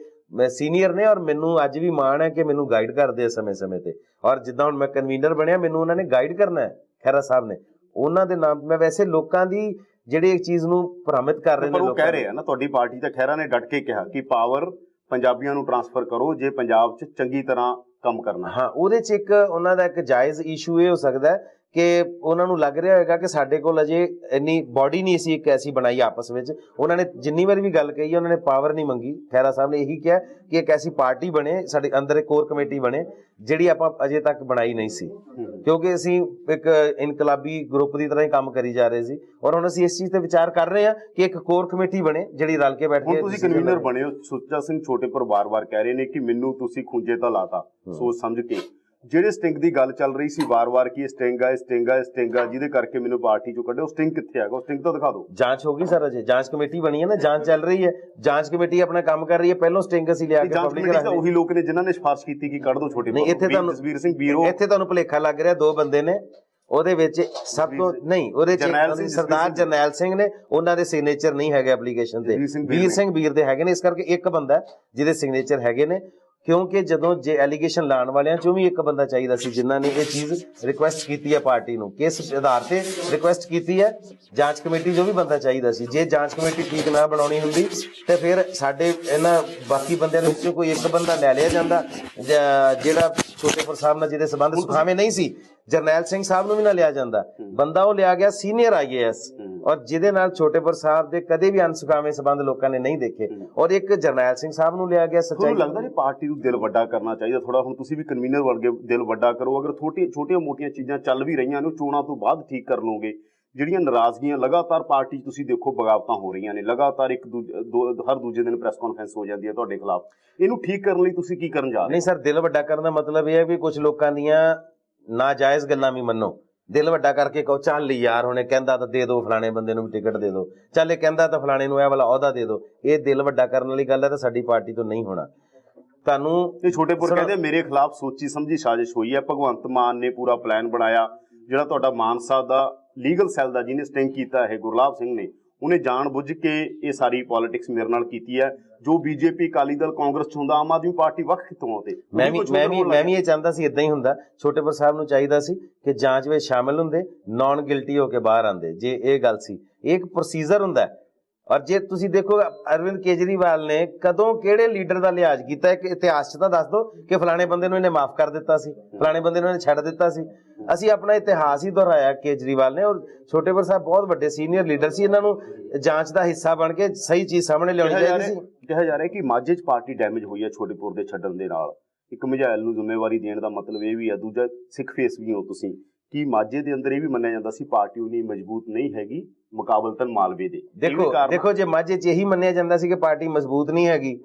ਸੀਨੀਅਰ ਨੇ ਔਰ ਮੈਨੂੰ ਅੱਜ ਵੀ ਮਾਣ ਹੈ ਕਿ ਮੈਨੂੰ ਗਾਈਡ ਕਰਦੇ ਆ ਸਮੇਂ-ਸਮੇਂ ਤੇ। ਔਰ ਜਿੱਦਾਂ ਹੁਣ ਮੈਂ ਕਨਵੀਨਰ ਬਣਿਆ, ਮੈਨੂੰ ਉਹਨਾਂ ਨੇ ਗਾਈਡ ਕਰਨਾ ਹੈ, ਖਹਿਰਾ ਸਾਹਿਬ ਨੇ। ਉਹਨਾਂ ਦੇ ਨਾਮ, ਮੈਂ ਵੈਸੇ ਲੋਕਾਂ ਦੀ ਜਿਹੜੀ ਇੱਕ ਚੀਜ਼ ਨੂੰ ਭ੍ਰਮਿਤ ਕਰ ਰਹੇ ਨੇ ਲੋਕਾਂ
ਕਹਿ। ਰਹੇ ਆ ਨਾ ਤੁਹਾਡੀ ਪਾਰਟੀ ਤਾਂ ਖਹਿਰਾ ਨੇ ਡਟ ਕੇ ਕਿਹਾ ਕਿ ਪਾਵਰ ਪੰਜਾਬੀਆਂ ਨੂੰ ਟਰਾਂਸਫਰ ਕਰੋ ਜੇ ਪੰਜਾਬ 'ਚ ਚੰਗੀ ਤਰ੍ਹਾਂ ਕੰਮ ਕਰਨਾ ਹੈ
ਉਹਦੇ ਚ ਇੱਕ ਉਹਨਾਂ ਦਾ ਇੱਕ ਜਾਇਜ਼ ਇਸ਼ੂ ਇਹ ਹੋ ਸਕਦਾ ਕਿ ਉਹਨਾਂ ਨੂੰ ਲੱਗ ਰਿਹਾ ਹੋਵੇਗਾ ਕਿ ਸਾਡੇ ਕੋਲ ਅਜੇ ਇੰਨੀ ਬਾਡੀ ਨਹੀਂ ਸੀ ਇੱਕ ਐਸੀ ਬਣਾਈ ਆਪਸ ਵਿੱਚ। ਉਹਨਾਂ ਨੇ ਜਿੰਨੀ ਵਾਰ ਵੀ ਗੱਲ ਕਹੀ ਉਹਨਾਂ ਨੇ ਪਾਵਰ ਨਹੀਂ ਮੰਗੀ। ਖੈਰਾ ਸਾਹਿਬ ਨੇ ਇਹੀ ਕਿਹਾ ਕਿ ਇੱਕ ਐਸੀ ਪਾਰਟੀ ਬਣੇ ਸਾਡੇ ਅੰਦਰ ਇੱਕ ਕੋਰ ਕਮੇਟੀ ਬਣੇ ਜਿਹੜੀ ਆਪਾਂ ਅਜੇ ਤੱਕ ਬਣਾਈ ਨਹੀਂ ਸੀ। ਕਿਉਂਕਿ ਅਸੀਂ ਇੱਕ ਇਨਕਲਾਬੀ ਗਰੁੱਪ ਦੀ ਤਰ੍ਹਾਂ ਹੀ ਕੰਮ ਕਰੀ ਜਾ ਰਹੇ ਸੀ। ਔਰ ਹੁਣ ਅਸੀਂ ਇਸ ਚੀਜ਼ ਤੇ ਵਿਚਾਰ ਕਰ ਰਹੇ ਹਾਂ ਕਿ ਇੱਕ ਕੋਰ ਕਮੇਟੀ ਬਣੇ ਜਿਹੜੀ ਰਲ ਕੇ ਬੈਠ ਕੇ
ਤੁਸੀਂ ਕਨਵੀਨਰ। ਬਣੇ ਹੋ। ਸੁੱਚਾ ਸਿੰਘ ਛੋਟੇਪੁਰ ਵਾਰ-ਵਾਰ ਕਹਿ ਰਹੇ ਨੇ ਕਿ ਮੈਨੂੰ ਤੁਸੀਂ ਖੁੰਝੇ ਤਾਂ ਲਾਤਾ। ਸੋਚ ਸਮਝ ਕੇ। ਜਿਹੜੇ ਸਟਿੰਗ ਦੀ ਗੱਲ ਚੱਲ ਰਹੀ ਸੀ ਵਾਰ-ਵਾਰ ਕਿ ਸਟਿੰਗ ਆ ਸਟਿੰਗ ਆ ਸਟਿੰਗ ਆ ਜਿਹਦੇ ਕਰਕੇ ਮੈਨੂੰ ਪਾਰਟੀ ਚੋਂ ਕੱਢਿਓ ਸਟਿੰਗ ਕਿੱਥੇ ਹੈਗਾ? ਉਹ ਸਟਿੰਗ ਤਾਂ ਦਿਖਾ ਦਿਓ।
ਜਾਂਚ ਹੋ ਗਈ ਸਰ ਅਜੇ ਜਾਂਚ ਕਮੇਟੀ ਬਣੀ ਹੈ ਨਾ? ਜਾਂਚ ਚੱਲ ਰਹੀ ਹੈ। ਜਾਂਚ ਕਮੇਟੀ ਆਪਣਾ ਕੰਮ ਕਰ ਰਹੀ ਹੈ। ਪਹਿਲੋਂ ਸਟਿੰਗ ਅਸੀਂ ਲਿਆ ਕੇ ਪਬਲਿਕ ਰੱਖ ਲਈ
ਉਹੀ ਲੋਕ ਨੇ ਜਿਨ੍ਹਾਂ ਨੇ ਸਿਫਾਰਿਸ਼ ਕੀਤੀ ਕਿ ਕੱਢ ਦਿਓ ਛੋਟੇ
ਨਹੀਂ ਇੱਥੇ ਤੁਹਾਨੂੰ
ਜਸਵੀਰ ਸਿੰਘ ਵੀਰੋ।
ਇੱਥੇ ਤੁਹਾਨੂੰ ਭੁਲੇਖਾ ਲੱਗ ਰਿਹਾ। ਦੋ ਬੰਦੇ ਨੇ। ਉਹਦੇ ਵਿੱਚ ਸਭ ਤੋਂ ਨਹੀਂ ਉਹਦੇ ਚ ਸਰਦਾਰ। ਜਰਨੈਲ ਸਿੰਘ ਨੇ। ਉਹਨਾਂ ਦੇ ਸਿਗਨੇਚਰ ਨਹੀਂ ਹੈਗੇ ਐਪਲੀਕੇਸ਼ਨ ਤੇ।
ਵੀਰ।
ਸਿੰਘ ਵੀਰ ਦੇ ਹੈਗੇ ਨੇ। ਇਸ ਕਰਕੇ ਇੱਕ ਬੰਦਾ ਜਿਹਦੇ ਸਿਗਨੇਚਰ ਹੈਗੇ ਨੇ। ਕਿਉਂਕਿ ਜਦੋਂ ਜੇ ਐਲੀਗੇਸ਼ਨ ਲਾਣ ਵਾਲਿਆਂ ਚੋਂ ਵੀ ਇੱਕ ਬੰਦਾ ਚਾਹੀਦਾ ਸੀ, ਜਿਨ੍ਹਾਂ ਨੇ ਇਹ ਚੀਜ਼ ਰਿਕੁਐਸਟ ਕੀਤੀ ਹੈ ਪਾਰਟੀ ਨੂੰ, ਕਿਸ ਆਧਾਰ ਤੇ ਰਿਕੁਐਸਟ ਕੀਤੀ ਹੈ, ਜਾਂਚ ਕਮੇਟੀ ਜੋ ਵੀ ਬੰਦਾ ਚਾਹੀਦਾ ਸੀ। ਜੇ ਜਾਂਚ ਕਮੇਟੀ ਠੀਕ ਨਾ ਬਣਾਉਣੀ ਹੁੰਦੀ, ਤੇ ਫਿਰ ਸਾਡੇ ਇਹਨਾਂ ਬਾਕੀ ਬੰਦਿਆਂ ਦੇ ਵਿੱਚੋਂ ਕੋਈ ਇੱਕ ਬੰਦਾ ਲੈ ਲਿਆ ਜਾਂਦਾ ਜਿਹੜਾ ਛੋਟੇਪੁਰ ਸਾਹਿਬ ਨਾਲ ਜਿਹਦੇ ਸਬੰਧ ਸੁਖਾਵੇਂ ਨਹੀਂ ਸੀ ਜਰਨੈਲ ਸਿੰਘ ਸਾਹਿਬ ਨੂੰ ਵੀ ਨਾ ਲਿਆ ਜਾਂਦਾ। ਬੰਦਾ ਉਹ ਲਿਆ ਗਿਆ ਸੀਨੀਅਰ ਆਈਏਐਸ ਔਰ ਜਿਹਦੇ ਨਾਲ ਛੋਟੇਪੁਰ ਸਾਹਿਬ ਦੇ ਕਦੇ ਵੀ ਅਨਸੁਖਾਵੇਂ ਸਬੰਧ ਲੋਕਾਂ ਨੇ ਨਹੀਂ ਦੇਖੇ। ਔਰ ਇੱਕ ਜਰਨੈਲ ਸਿੰਘ ਸਾਹਿਬ ਨੂੰ ਲਿਆ ਗਿਆ ਸੱਚਾਈ।
ਤੁਹਾਨੂੰ ਲੱਗਦਾ ਨਹੀਂ ਪਾਰਟੀ ਨੂੰ ਦਿਲ ਵੱਡਾ ਕਰਨਾ ਚਾਹੀਦਾ? ਥੋੜਾ ਹੁਣ ਤੁਸੀਂ ਵੀ ਕਨਵੀਨਰ ਵਰਗੇ ਦਿਲ ਵੱਡਾ ਕਰੋ। ਅਗਰ ਛੋਟੀਆਂ ਛੋਟੀਆਂ ਮੋਟੀਆਂ ਚੀਜ਼ਾਂ ਚੱਲ ਵੀ ਰਹੀਆਂ ਨੇ ਉਹ ਚੋਣਾਂ ਤੋਂ ਬਾਅਦ ਠੀਕ ਕਰ ਲਓਗੇ। ਜਿਹੜੀਆਂ ਨਾਰਾਜ਼ਗੀਆਂ ਲਗਾਤਾਰ ਪਾਰਟੀ 'ਚ ਤੁਸੀਂ ਦੇਖੋ ਬਗਾਵਤਾਂ ਹੋ ਰਹੀਆਂ ਨੇ। ਲਗਾਤਾਰ ਇੱਕ ਹਰ ਦੂਜੇ ਦਿਨ ਪ੍ਰੈਸ ਕਾਨਫਰੰਸ ਹੋ ਜਾਂਦੀ ਹੈ ਤੁਹਾਡੇ ਖਿਲਾਫ। ਇਹਨੂੰ ਠੀਕ ਕਰਨ ਲਈ ਤੁਸੀਂ ਕੀ ਕਰਨ ਜਾ ਰਹੇ
ਨਹੀਂ ਸਰ ਦਿਲ ਵੱਡਾ ਕਰਨ ਦਾ ਮਤਲਬ ਇਹ ਹੈ ਵੀ ਕੁਝ ਲੋਕਾਂ ਦੀਆਂ ਨਾਜਾਇਜ਼ ਗੱਲਾਂ ਵੀ ਮੰਨੋ। ਦਿਲ ਵੱਡਾ ਕਰਕੇ ਕਹੋ ਚੱਲ ਯਾਰ ਹੁਣੇ ਕਹਿੰਦਾ ਤਾਂ ਦੇ ਦਿਓ ਫਲਾਣੇ ਬੰਦੇ ਨੂੰ ਵੀ ਟਿਕਟ ਦੇ ਦਿਓ ਚੱਲ ਇਹ ਕਹਿੰਦਾ ਤਾਂ ਫਲਾਣੇ ਨੂੰ ਇਹ ਵਾਲਾ ਅਹੁਦਾ ਦੇ ਦਿਓ ਇਹ ਦਿਲ ਵੱਡਾ ਕਰਨ ਵਾਲੀ ਗੱਲ ਹੈ ਤਾਂ ਸਾਡੀ ਪਾਰਟੀ ਤੋਂ ਨਹੀਂ ਹੋਣਾ। ਤੁਹਾਨੂੰ
ਇਹ ਛੋਟੇਪੁਰ। ਕਹਿੰਦੇ ਮੇਰੇ ਖਿਲਾਫ ਸੋਚੀ ਸਮਝੀ ਸਾਜ਼ਿਸ਼ ਹੋਈ ਹੈ। ਭਗਵੰਤ ਮਾਨ ਨੇ ਪੂਰਾ ਪਲਾਨ ਬਣਾਇਆ ਜਿਹੜਾ ਤੁਹਾਡਾ ਮਾਨਸਾ ਦਾ ਲੀਗਲ ਸੈੱਲ ਦਾ ਜਿਹਨੇ ਸਟਿੰਗ ਕੀਤਾ ਹੈ ਗੁਰਲਾਬ ਸਿੰਘ ਨੇ। ਉਹਨੇ ਜਾਣ ਬੁੱਝ ਕੇ ਇਹ ਸਾਰੀ ਪੋਲਿਟਿਕਸ ਮੇਰੇ ਨਾਲ ਕੀਤੀ ਹੈ। ਜੋ ਬੀਜੇਪੀ ਅਕਾਲੀ ਦਲ ਕਾਂਗਰਸ ਚ ਹੁੰਦਾ ਆਮ ਆਦਮੀ ਪਾਰਟੀ ਵੱਖ ਕਿੱਥੋਂ ਆਉਂਦੇ?
ਮੈਂ ਵੀ ਮੈਂ ਵੀ ਮੈਂ ਵੀ ਇਹ ਚਾਹੁੰਦਾ ਸੀ ਇਦਾਂ ਹੀ ਹੁੰਦਾ। ਛੋਟੇਪੁਰ ਸਾਹਿਬ ਨੂੰ ਚਾਹੀਦਾ ਸੀ ਕਿ ਜਾਂਚ ਵਿੱਚ ਸ਼ਾਮਲ ਹੁੰਦੇ ਨਾਨ ਗਿਲਟੀ ਹੋ ਕੇ ਬਾਹਰ ਆਂਦੇ ਜੇ ਇਹ ਗੱਲ ਸੀ ਇਹ ਇੱਕ ਪ੍ਰੋਸੀਜਰ ਹੁੰਦਾ ਹੈ। ਔਰ ਜੇ ਤੁਸੀਂ ਦੇਖੋ ਅਰਵਿੰਦ ਕੇਜਰੀਵਾਲ ਨੇ ਕਦੋਂ ਕਿਹੜੇ ਲੀਡਰ ਦਾ ਲਿਹਾਜ਼ ਕੀਤਾ? ਹੈ ਕਿ ਇਤਿਹਾਸ 'ਚ ਤਾਂ ਦੱਸ ਦਿਓ ਕਿ ਫਲਾਣੇ ਬੰਦੇ ਨੂੰ ਇਹਨੇ ਮਾਫ ਕਰ ਦਿੱਤਾ ਸੀ। ਫਲਾਣੇ ਬੰਦੇ ਨੂੰ ਇਹਨੇ ਛੱਡ ਦਿੱਤਾ ਸੀ। ਅਸੀਂ ਆਪਣਾ ਇਤਿਹਾਸ ਹੀ ਦੁਹਰਾਇਆ ਕੇਜਰੀਵਾਲ ਨੇ ਔਰ ਛੋਟੇਪੁਰ ਸਾਹਿਬ ਬਹੁਤ ਵੱਡੇ ਸੀਨੀਅਰ ਲੀਡਰ ਸੀ। ਇਹਨਾਂ ਨੂੰ ਜਾਂਚ ਦਾ ਹਿੱਸਾ ਬਣ ਕੇ ਸਹੀ ਚੀਜ਼ ਸਾਹਮਣੇ ਲਿਆਉਣੀ ਚਾਹੀਦੀ ਸੀ।
ਕਿਹਾ ਜਾ ਰਿਹਾ ਕਿ ਮਾਝੇ ਚ ਪਾਰਟੀ ਡੈਮੇਜ ਹੋਈ ਹੈ ਛੋਟੇਪੁਰ ਦੇ ਛੱਡਣ ਦੇ ਨਾਲ। ਇੱਕ ਮਝੈਲ ਨੂੰ ਜ਼ਿੰਮੇਵਾਰੀ ਦੇਣ ਦਾ ਮਤਲਬ ਇਹ ਵੀ ਹੈ। ਦੂਜਾ ਸਿੱਖ ਫੇਸ ਵੀ ਹੋ ਤੁਸੀਂ। ਕਿ ਮਾਝੇ ਦੇ ਅੰਦਰ ਇਹ ਵੀ ਮੰਨਿਆ ਜਾਂਦਾ ਸੀ ਪਾਰਟੀ ਉਨੀ ਮਜ਼ਬੂਤ ਨਹੀਂ ਹੈਗੀ? ਮੁਕਾਬਲਤਨ ਮਾਲਵੇ ਦੇ।
ਦੇਖੋ ਦੇਖੋ ਜੇ ਮਾਝੇ 'ਚ ਇਹੀ ਮੰਨਿਆ ਜਾਂਦਾ ਸੀ ਕਿ ਪਾਰਟੀ ਮਜ਼ਬੂਤ ਨਹੀਂ ਹੈਗੀ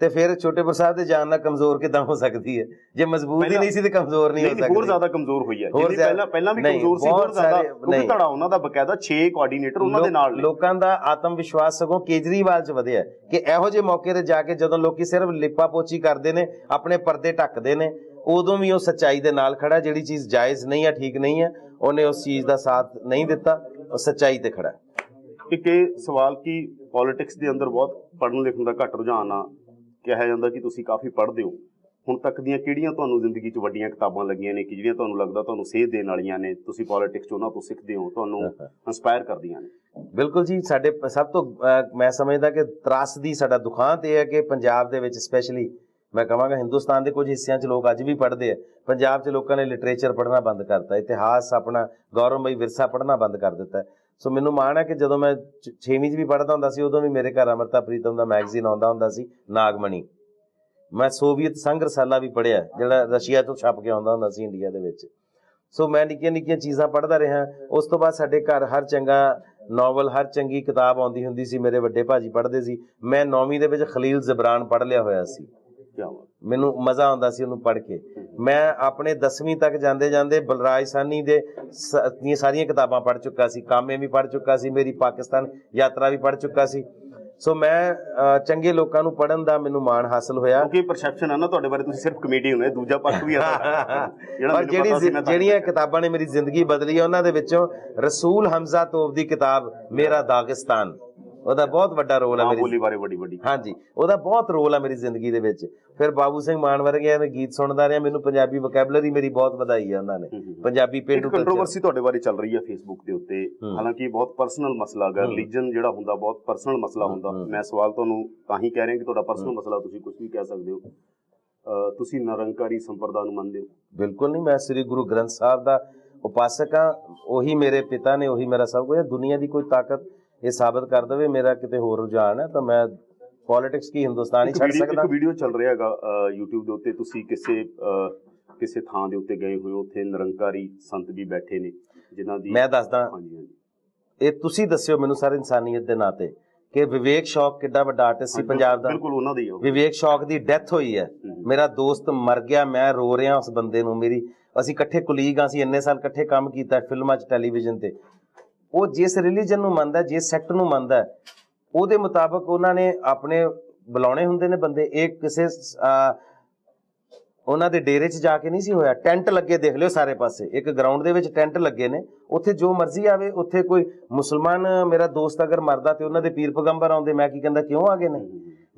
ਤੇ ਫਿਰ ਛੋਟੇ ਪ੍ਰਸਾਦ ਦੇ ਜਾਨ ਨਾਲ ਕਮਜ਼ੋਰ ਕਿਦਾਂ ਹੋ ਸਕਦੀ ਹੈ? ਜੇ ਮਜ਼ਬੂਤ ਹੀ ਨਹੀਂ ਸੀ ਤੇ ਕਮਜ਼ੋਰ ਨਹੀਂ ਹੋ ਸਕਦੀ
ਹੋਰ ਜ਼ਿਆਦਾ ਕਮਜ਼ੋਰ ਹੋਈ ਹੈ।
ਜ਼ਿਆਦਾ-
ਪਹਿਲਾਂ ਪਹਿਲਾਂ ਵੀ ਕਮਜ਼ੋਰ ਸੀ ਹੋਰ ਜ਼ਿਆਦਾ ਕਿਉਂਕਿ। ਧੜਾ ਉਹਨਾਂ ਦਾ ਬਕਾਇਦਾ 6 ਕੋਆਰਡੀਨੇਟਰ ਉਹਨਾਂ ਦੇ ਨਾਲ ਨੇ।
ਲੋਕਾਂ ਦਾ ਆਤਮ ਵਿਸ਼ਵਾਸ ਸਗੋਂ ਕੇਜਰੀਵਾਲ 'ਚ ਵਧਿਆ ਕਿ ਇਹੋ ਜਿਹੇ ਮੌਕੇ ਤੇ ਜਾ ਕੇ ਜਦੋਂ ਲੋਕੀ ਸਿਰਫ ਲਿਪਾ ਪੋਚੀ ਕਰਦੇ ਨੇ ਆਪਣੇ ਪਰਦੇ ਢੱਕਦੇ ਨੇ ਉਦੋਂ ਵੀ ਉਹ ਸੱਚਾਈ ਦੇ ਨਾਲ ਖੜਾ ਜਿਹੜੀ ਚੀਜ਼ ਜਾਇਜ਼ ਨਹੀਂ ਹੈ ਠੀਕ ਨਹੀਂ ਹੈ ਉਹਨੇ ਉਸ ਚੀਜ਼ ਦਾ ਸਾਥ ਨਹੀਂ ਦਿੱਤਾ। ਸੱਚਾਈ ਤੇ ਖੜਾ ਹੈ।
ਇਹ ਸਵਾਲ ਕਿ ਪੋਲਿਟਿਕਸ ਦੇ ਅੰਦਰ ਬਹੁਤ ਪੜ੍ਹਨ ਲਿਖਣ ਦਾ ਘੱਟ ਰੁਝਾਨ ਆ ਕਿਹਾ ਜਾਂਦਾ ਕਿ ਤੁਸੀਂ ਕਾਫੀ ਪੜ੍ਹਦੇ ਹੋ। ਹੁਣ ਤੱਕ ਦੀਆਂ ਕਿਹੜੀਆਂ ਤੁਹਾਨੂੰ ਜ਼ਿੰਦਗੀ 'ਚ ਵੱਡੀਆਂ ਕਿਤਾਬਾਂ ਲੱਗੀਆਂ ਨੇ ਕਿ ਜਿਹੜੀਆਂ ਤੁਹਾਨੂੰ ਲੱਗਦਾ ਤੁਹਾਨੂੰ ਸੇਧ ਦੇਣ ਵਾਲੀਆਂ ਨੇ ਤੁਸੀਂ ਪੋਲਿਟਿਕਸ 'ਚ ਉਹਨਾਂ ਤੋਂ ਸਿੱਖਦੇ ਹੋ ਤੁਹਾਨੂੰ ਇਨਸਪਾਇਰ ਕਰਦੀਆਂ ਨੇ?
ਬਿਲਕੁਲ ਜੀ ਸਾਡੇ ਸਭ ਤੋਂ ਮੈਂ ਸਮਝਦਾ ਕਿ ਤਰਾਸਦੀ ਸਾਡਾ ਦੁਖਾਂਤ ਇਹ ਹੈ ਕਿ ਪੰਜਾਬ ਦੇ ਵਿੱਚ ਸਪੈਸ਼ਲੀ ਮੈਂ ਕਹਾਂਗਾ ਹਿੰਦੁਸਤਾਨ ਦੇ ਕੁਝ ਹਿੱਸਿਆਂ 'ਚ ਲੋਕ ਅੱਜ ਵੀ ਪੜ੍ਹਦੇ ਆ। ਪੰਜਾਬ 'ਚ ਲੋਕਾਂ ਨੇ ਲਿਟਰੇਚਰ ਪੜ੍ਹਨਾ ਬੰਦ ਕਰਤਾ। ਇਤਿਹਾਸ ਆਪਣਾ, ਗੌਰਵਮਈ ਵਿਰਸਾ ਪੜ੍ਹਨਾ ਬੰਦ ਕਰ ਦਿੱਤਾ। ਸੋ ਮੈਨੂੰ ਮਾਣ ਹੈ ਕਿ ਜਦੋਂ ਮੈਂ 6ਵੀਂ 'ਚ ਵੀ ਪੜ੍ਹਦਾ ਹੁੰਦਾ ਸੀ, ਉਦੋਂ ਵੀ ਮੇਰੇ ਘਰ ਅਮਰਤਾ ਪ੍ਰੀਤਮ ਦਾ ਮੈਗਜ਼ੀਨ ਆਉਂਦਾ ਹੁੰਦਾ ਸੀ, ਨਾਗਮਣੀ। ਮੈਂ ਸੋਵੀਅਤ ਸੰਘ ਰਸਾਲਾ ਵੀ ਪੜ੍ਹਿਆ, ਜਿਹੜਾ ਰਸ਼ੀਆ ਤੋਂ ਛਪ ਕੇ ਆਉਂਦਾ ਹੁੰਦਾ ਸੀ ਇੰਡੀਆ ਦੇ ਵਿੱਚ। ਸੋ ਮੈਂ ਨਿੱਕੀਆਂ ਨਿੱਕੀਆਂ ਚੀਜ਼ਾਂ ਪੜ੍ਹਦਾ ਰਿਹਾ। ਉਸ ਤੋਂ ਬਾਅਦ ਸਾਡੇ ਘਰ ਹਰ ਚੰਗਾ ਨੋਵਲ ਹਰ ਚੰਗੀ ਕਿਤਾਬ ਆਉਂਦੀ ਹੁੰਦੀ ਸੀ, ਮੇਰੇ ਵੱਡੇ ਭਾਜੀ ਪੜ੍ਹਦੇ ਸੀ। ਮੈਂ ਨੌਵੀਂ ਦੇ ਵਿੱਚ ਖਲੀਲ ਜ਼ਬਰਾਨ ਪੜ੍ਹ ਲਿਆ ਹੋਇਆ ਸੀ। ਮੈਨੂੰ ਮਜ਼ਾ ਆਉਂਦਾ ਸੀ ਉਹਨੂੰ ਪੜ੍ਹ ਕੇ। ਮੈਂ ਆਪਣੇ 10ਵੀਂ ਤੱਕ ਜਾਂਦੇ ਜਾਂਦੇ ਬਲਰਾਜ ਸਾਨੀ ਦੇ ਦੀਆਂ ਸਾਰੀਆਂ ਕਿਤਾਬਾਂ ਪੜ੍ਹ ਚੁੱਕਾ ਸੀ। ਕਾਮੇ ਵੀ ਪੜ੍ਹ ਚੁੱਕਾ ਸੀ ਮੇਰੀ ਪਾਕਿਸਤਾਨ ਯਾਤਰਾ ਵੀ ਪੜ੍ਹ ਚੁੱਕਾ ਸੀ। ਸੋ ਮੈਂ ਚੰਗੇ ਲੋਕਾਂ ਨੂੰ ਪੜ੍ਹਨ ਦਾ ਮੈਨੂੰ ਮਾਣ ਹਾਸਲ ਹੋਇਆ।
ਕਿਉਂਕਿ ਪਰਸੈਪਸ਼ਨ ਹੈ ਨਾ ਤੁਹਾਡੇ ਬਾਰੇ ਤੁਸੀਂ ਸਿਰਫ ਕਮੇਡੀਅਨ ਹੋ ਦੂਜਾ ਪੱਖ ਵੀ। ਜਿਹੜਾ
ਪਰ ਜਿਹੜੀ ਜਿਹੜੀਆਂ ਕਿਤਾਬਾਂ ਨੇ ਮੇਰੀ ਜ਼ਿੰਦਗੀ ਬਦਲੀ ਹੈ ਉਹਨਾਂ ਦੇ ਵਿੱਚੋਂ ਰਸੂਲ ਹਮਜ਼ਾ ਤੋਬ ਦੀ ਕਿਤਾਬ ਮੇਰਾ ਦਾਗਿਸਤਾਨ। ਉਹਦਾ ਬਹੁਤ ਵੱਡਾ ਰੋਲ ਹੈ ਮੇਰੀ
ਬੋਲੀ ਬਾਰੇ ਵੱਡੀ ਵੱਡੀ।
ਹਾਂਜੀ ਉਹਦਾ ਬਹੁਤ ਰੋਲ ਹੈ ਮੇਰੀ ਜ਼ਿੰਦਗੀ ਦੇ ਵਿੱਚ। ਫਿਰ ਬਾਬੂ ਸਿੰਘ ਮਾਨ ਵਰਗਿਆਂ ਦੇ ਗੀਤ ਸੁਣਦਾ ਰਿਹਾ ਮੈਨੂੰ ਪੰਜਾਬੀ ਵੋਕੈਬਲਰੀ ਮੇਰੀ ਬਹੁਤ ਵਧਾਈ ਹੈ ਉਹਨਾਂ ਨੇ। ਪੰਜਾਬੀ ਪੇਂਡੂ
ਕੰਟਰੋਵਰਸੀ ਤੁਹਾਡੇ ਬਾਰੇ ਚੱਲ ਰਹੀ ਹੈ ਫੇਸਬੁੱਕ ਦੇ ਉੱਤੇ। ਹਾਲਾਂਕਿ ਇਹ ਬਹੁਤ ਪਰਸਨਲ ਮਸਲਾ ਹੈ। ਰਿਲੀਜਨ ਜਿਹੜਾ ਹੁੰਦਾ ਬਹੁਤ ਪਰਸਨਲ ਮਸਲਾ ਹੁੰਦਾ। ਮੈਂ ਸਵਾਲ ਤੁਹਾਨੂੰ ਤਾਂ ਹੀ ਕਹਿ ਰਿਹਾ ਕਿ ਤੁਹਾਡਾ ਪਰਸਨਲ। ਮਸਲਾ ਤੁਸੀਂ ਕੁਝ ਵੀ ਕਹਿ ਸਕਦੇ ਹੋ। ਤੁਸੀਂ ਨਿਰੰਕਾਰੀ ਸੰਪਰਦਾ ਨੂੰ ਮੰਨਦੇ ਹੋ?
ਬਿਲਕੁਲ ਨਹੀਂ ਮੈਂ ਸ੍ਰੀ ਗੁਰੂ ਗ੍ਰੰਥ ਸਾਹਿਬ ਦਾ ਉਪਾਸਕ ਹਾਂ। ਉਹੀ ਮੇਰੇ ਪਿਤਾ ਨੇ ਉਹੀ ਮੇਰਾ ਸਭ ਕੁਝ ਹੈ। ਦੁਨੀਆ ਦੀ ਕੋਈ ਤਾਕਤ ਇਹ ਸਾਬਤ ਕਰ ਦੇਵੇ ਮੇਰਾ ਕਿਤੇ ਹੋਰ ਰੁਝਾਨ ਹੈ ਤਾਂ ਮੈਂ ਪੋਲਿਟਿਕਸ ਕੀ ਹਿੰਦੁਸਤਾਨ ਛੱਡ ਸਕਦਾ।
ਇੱਕ ਵੀਡੀਓ ਚੱਲ ਰਿਹਾ ਹੈਗਾ YouTube ਦੇ ਉੱਤੇ। ਤੁਸੀਂ ਕਿਸੇ ਕਿਸੇ ਥਾਂ ਦੇ ਉੱਤੇ ਗਏ ਹੋਏ ਉੱਥੇ ਨਿਰੰਕਾਰੀ ਸੰਤ ਵੀ ਬੈਠੇ ਨੇ ਜਿਨ੍ਹਾਂ ਦੀ
ਮੈਂ ਦੱਸਦਾ।
ਹਾਂਜੀ ਹਾਂਜੀ।
ਇਹ ਤੁਸੀਂ ਦੱਸਿਓ ਮੈਨੂੰ ਸਰ ਇਨਸਾਨੀਅਤ ਦੇ ਨਾਤੇ ਕਿ ਵਿਵੇਕ ਸ਼ੌਕ ਕਿੱਡਾ ਵੱਡਾ ਆਰਟਿਸਟ ਸੀ ਪੰਜਾਬ ਦਾ।
ਬਿਲਕੁਲ ਉਹਨਾਂ ਦੇ।
ਵਿਵੇਕ ਸ਼ੌਕ ਦੀ ਡੈਥ ਹੋਈ ਹੈ। ਮੇਰਾ ਦੋਸਤ ਮਰ ਗਿਆ ਮੈਂ ਰੋ ਰਿਹਾ ਉਸ ਬੰਦੇ ਨੂੰ। ਮੇਰੀ ਅਸੀਂ ਇਕੱਠੇ ਕੁਲੀਗ ਆ ਅਸੀਂ ਇੰਨੇ ਸਾਲ ਇਕੱਠੇ ਕੰਮ ਕੀਤਾ ਫਿਲਮਾਂ 'ਚ ਟੈਲੀਵਿਜ਼ਨ ਤੇ। ਉਹ ਜਿਸ ਰਿਲੀਜਨ ਨੂੰ ਮੰਨਦਾ, ਜਿਸ ਸੈਕਟ ਨੂੰ ਮੰਨਦਾ, ਉਹਦੇ ਮੁਤਾਬਕ ਉਹਨਾਂ ਨੇ ਆਪਣੇ ਬੁਲਾਉਣੇ ਹੁੰਦੇ ਨੇ ਬੰਦੇ। ਇਹ ਕਿਸੇ ਉਹਨਾਂ ਦੇ ਡੇਰੇ 'ਚ ਜਾ ਕੇ ਨਹੀਂ ਸੀ ਹੋਇਆ। ਟੈਂਟ ਲੱਗੇ ਦੇਖ ਲਿਓ ਸਾਰੇ ਪਾਸੇ। ਇੱਕ ਗਰਾਊਂਡ ਦੇ ਵਿੱਚ ਟੈਂਟ ਲੱਗੇ ਨੇ। ਉੱਥੇ ਜੋ ਮਰਜ਼ੀ ਆਵੇ, ਉੱਥੇ ਕੋਈ ਮੁਸਲਮਾਨ, ਮੇਰਾ ਦੋਸਤ ਅਗਰ ਮਰਦਾ ਤੇ ਉਹਨਾਂ ਦੇ ਪੀਰ ਪੈਗੰਬਰ ਆਉਂਦੇ, ਮੈਂ ਕੀ ਕਹਿੰਦਾ, ਕਿਉਂ ਆ ਗਏ ਨੇ?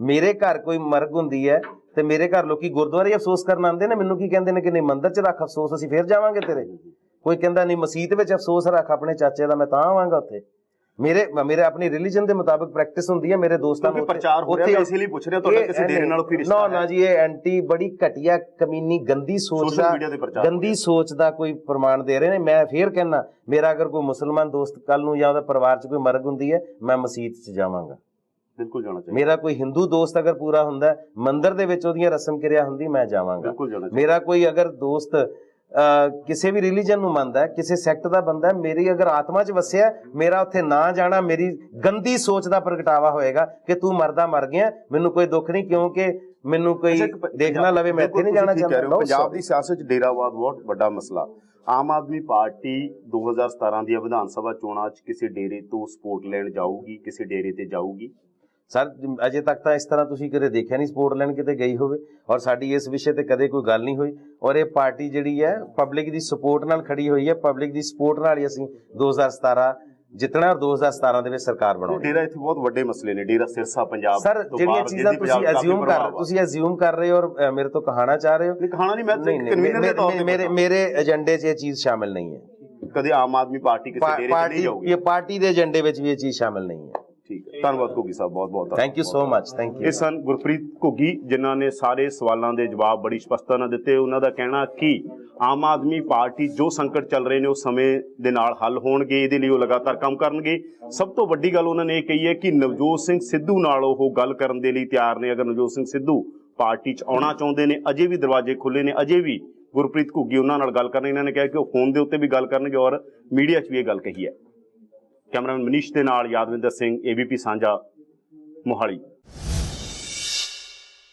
ਮੇਰੇ ਘਰ ਕੋਈ ਮਰਗ ਹੁੰਦੀ ਹੈ ਤੇ ਮੇਰੇ ਘਰ ਲੋਕੀ ਗੁਰਦੁਆਰੇ ਅਫਸੋਸ ਕਰਨ ਆਉਂਦੇ ਨੇ। ਮੈਨੂੰ ਕੀ ਕਹਿੰਦੇ ਨੇ ਕਿ ਨਹੀਂ, ਮੰਦਰ 'ਚ ਰੱਖ ਅਫਸੋਸ, ਅਸੀਂ ਫੇਰ ਜਾਵਾਂਗੇ ਤੇਰੇ। ਕੋਈ ਕਹਿੰਦਾ ਨਹੀਂ ਮਸਜਿਦ ਵਿੱਚ ਅਫਸੋਸ ਰੱਖ ਆਪਣੇ ਚਾਚੇ ਦਾ ਮੈਂ ਤਾਂ ਆਵਾਂਗਾ ਉੱਥੇ। ਮੇਰੇ ਮੇਰੇ ਆਪਣੀ ਰਿਲੀਜੀਅਨ ਦੇ ਮੁਤਾਬਕ ਪ੍ਰੈਕਟਿਸ ਹੁੰਦੀ ਹੈ ਮੇਰੇ ਦੋਸਤਾਂ ਉੱਥੇ-
ਪ੍ਰਚਾਰ ਹੋ ਰਿਹਾ ਇਸੇ ਲਈ ਪੁੱਛ ਰਿਹਾ ਤੁਹਾਡਾ ਕਿਸੇ ਡੇਰੇ ਨਾਲ ਕੋਈ ਰਿਸ਼ਤਾ
ਨਾ ਨਾ ਜੀ ਇਹ ਐਂਟੀ ਬੜੀ ਘਟੀਆ ਕਮੀਨੀ ਗੰਦੀ ਸੋਚ ਦਾ ਗੰਦੀ ਸੋਚ ਦਾ ਕੋਈ ਪ੍ਰਮਾਣ ਦੇ ਰਹੇ ਨੇ। ਮੈਂ ਫੇਰ ਕਹਿਣਾ ਮੇਰਾ ਅਗਰ ਕੋਈ ਮੁਸਲਮਾਨ ਦੋਸਤ ਕੱਲ ਨੂੰ ਜਾਂ ਉਹਦੇ ਪਰਿਵਾਰ 'ਚ ਕੋਈ ਮਰਗ ਹੁੰਦੀ ਹੈ ਮੈਂ ਮਸਜਿਦ 'ਚ ਜਾਵਾਂਗਾ।
ਬਿਲਕੁਲ ਜਾਣਾ ਚਾਹੀਦਾ।
ਮੇਰਾ ਕੋਈ ਹਿੰਦੂ ਦੋਸਤ ਅਗਰ ਪੂਰਾ ਹੁੰਦਾ ਮੰਦਿਰ ਦੇ ਵਿੱਚ ਉਹਦੀਆਂ ਰਸਮ ਕਿਰਿਆ ਹੁੰਦੀ ਮੈਂ ਜਾਵਾਂਗਾ। ਮੇਰਾ ਕੋਈ ਅਗਰ ਦੋਸਤ ਕਿਸੇ ਵੀ ਰਿਲੀਜਨ ਨੂੰ ਮੰਨਦਾ ਹੈ ਕਿਸੇ ਸੈਕਟ ਦਾ ਬੰਦਾ ਹੈ ਮੇਰੀ ਅਗਰ ਆਤਮਾ 'ਚ ਵਸਿਆ ਮੇਰਾ ਉੱਥੇ ਨਾ ਜਾਣਾ ਮੇਰੀ ਗੰਦੀ ਸੋਚ ਦਾ ਪ੍ਰਗਟਾਵਾ ਹੋਏਗਾ ਕਿ ਤੂੰ ਮਰਦਾ ਮਰ ਗਿਆ ਮੈਨੂੰ ਕੋਈ ਦੁੱਖ ਨਹੀਂ ਕਿਉਂਕਿ ਮੈਨੂੰ ਕੋਈ ਦੇਖਣਾ ਲਵੇ ਮੈਂ ਇੱਥੇ ਨਹੀਂ ਜਾਣਾ। ਚਾਹੁੰਦਾ।
ਪੰਜਾਬ ਦੀ ਸਿਆਸਤ 'ਚ ਡੇਰਾਵਾਦ ਬਹੁਤ ਵੱਡਾ ਮਸਲਾ। ਆਮ ਆਦਮੀ ਪਾਰਟੀ 2017 ਦੀਆਂ ਵਿਧਾਨ ਸਭਾ ਚੋਣਾਂ 'ਚ ਕਿਸੇ ਡੇਰੇ ਤੋਂ ਸਪੋਰਟ ਲੈਣ ਜਾਊਗੀ ਕਿਸੇ ਡੇਰੇ ਤੇ ਜਾਊਗੀ?
ਸਰ ਅਜੇ ਤੱਕ ਤਾਂ ਇਸ ਤਰ੍ਹਾਂ ਤੁਸੀਂ ਕਦੇ ਦੇਖਿਆ ਨਹੀਂ ਸਪੋਰਟ ਲੈਣ ਕਿਤੇ ਗਈ ਹੋਵੇ? ਔਰ ਸਾਡੀ ਇਸ ਵਿਸ਼ੇ ਤੇ ਕਦੇ ਕੋਈ ਗੱਲ ਨਹੀਂ ਹੋਈ? ਔਰ ਇਹ ਪਾਰਟੀ ਜਿਹੜੀ ਹੈ ਪਬਲਿਕ ਦੀ ਸਪੋਰਟ ਨਾਲ ਖੜੀ ਹੋਈ ਹੈ ਪਬਲਿਕ ਦੀ ਸਪੋਰਟ ਨਾਲ ਹੀ ਅਸੀਂ 2017 ਜਿੱਤਣਾ ਔਰ 2017 ਦੇ ਵਿੱਚ ਸਰਕਾਰ ਬਣਾਉਣੀ
ਡੇਰਾ ਇੱਥੇ ਬਹੁਤ ਵੱਡੇ ਮਸਲੇ ਨੇ ਡੇਰਾ ਸਿਰਸਾ ਪੰਜਾਬ
ਸਰ ਜਿਹੜੀਆਂ ਚੀਜ਼ਾਂ ਤੁਸੀਂ ਅਸਿਊਮ ਕਰ। ਤੁਸੀਂ ਅਸਿਊਮ ਕਰ ਰਹੇ ਹੋ ਔਰ ਮੇਰੇ ਤੋਂ ਕਹਾਣਾ ਚਾਹ ਰਹੇ ਹੋ?
ਨਹੀਂ ਕਹਾਣਾ ਨਹੀਂ ਮੈਂ ਕਨਵੀਨਰ ਦੇ ਤੌਰ
ਮੇਰੇ
ਤੇ
ਮੇਰੇ ਮੇਰੇ ਏਜੰਡੇ 'ਚ ਇਹ ਚੀਜ਼ ਸ਼ਾਮਿਲ ਨਹੀਂ ਹੈ।
ਕਦੇ ਆਮ ਆਦਮੀ ਪਾਰਟੀ ਕਿਸੇ ਡੇਰੇ ਨਹੀਂ ਜਾਊਗੀ।
ਇਹ ਪਾਰਟੀ ਦੇ ਏਜੰਡੇ ਵਿੱਚ ਵੀ ਇਹ ਚੀਜ਼ ਸ਼ਾਮਿਲ ਨਹੀਂ
ਹੈ। ਧੰਨਵਾਦ ਕੋਗੀ ਸਾਹਿਬ ਬਹੁਤ ਬਹੁਤ
thank you so much thank you
ਇਹ ਸਨ ਗੁਰਪ੍ਰੀਤ ਘੁੱਗੀ ਜਿਨ੍ਹਾਂ ਨੇ ਸਾਰੇ ਸਵਾਲਾਂ ਦੇ ਜਵਾਬ ਬੜੀ ਸਪਸ਼ਟਤਾ ਨਾਲ ਦਿੱਤੇ। ਉਹਨਾਂ ਦਾ ਕਹਿਣਾ ਕਿ ਆਮ ਆਦਮੀ ਪਾਰਟੀ ਜੋ ਸੰਕਟ ਚੱਲ ਰਹੇ ਨੇ ਉਹ ਸਮੇਂ ਦੇ ਨਾਲ ਹੱਲ ਹੋਣਗੇ ਇਹਦੇ ਲਈ ਉਹ ਲਗਾਤਾਰ ਕੰਮ ਕਰਨਗੇ। ਸਭ ਤੋਂ ਵੱਡੀ ਗੱਲ ਉਹਨਾਂ ਨੇ ਇਹ ਕਹੀ ਹੈ ਕਿ ਨਵਜੋਤ ਸਿੰਘ ਸਿੱਧੂ ਨਾਲ ਉਹ ਗੱਲ ਕਰਨ ਦੇ ਲਈ ਤਿਆਰ ਨੇ। ਅਗਰ ਨਵਜੋਤ ਸਿੰਘ ਸਿੱਧੂ ਪਾਰਟੀ 'ਚ ਆਉਣਾ ਚਾਹੁੰਦੇ ਨੇ ਅਜੇ ਵੀ ਦਰਵਾਜ਼ੇ ਖੁੱਲੇ ਨੇ ਅਜੇ ਵੀ ਗੁਰਪ੍ਰੀਤ ਘੁੱਗੀ ਉਹਨਾਂ ਨਾਲ ਗੱਲ ਕਰਨੀ ਇਹਨਾਂ ਨੇ ਕਿਹਾ ਕਿ ਉਹ ਫੋਨ ਦੇ ਉੱਤੇ ਵੀ ਗੱਲ ਕਰਨਗੇ ਔਰ ਮੀਡੀਆ 'ਚ ਵੀ ਇਹ ਗੱਲ ਕਹੀ ਹੈ। ਕੈਮਰਾਮੈਨ ਮਨੀਸ਼ ਦੇ ਨਾਲ ਯਾਦਵਿੰਦਰ ਸਿੰਘ ਏਬੀਪੀ ਸਾਂਝਾ ਮੋਹਾਲੀ।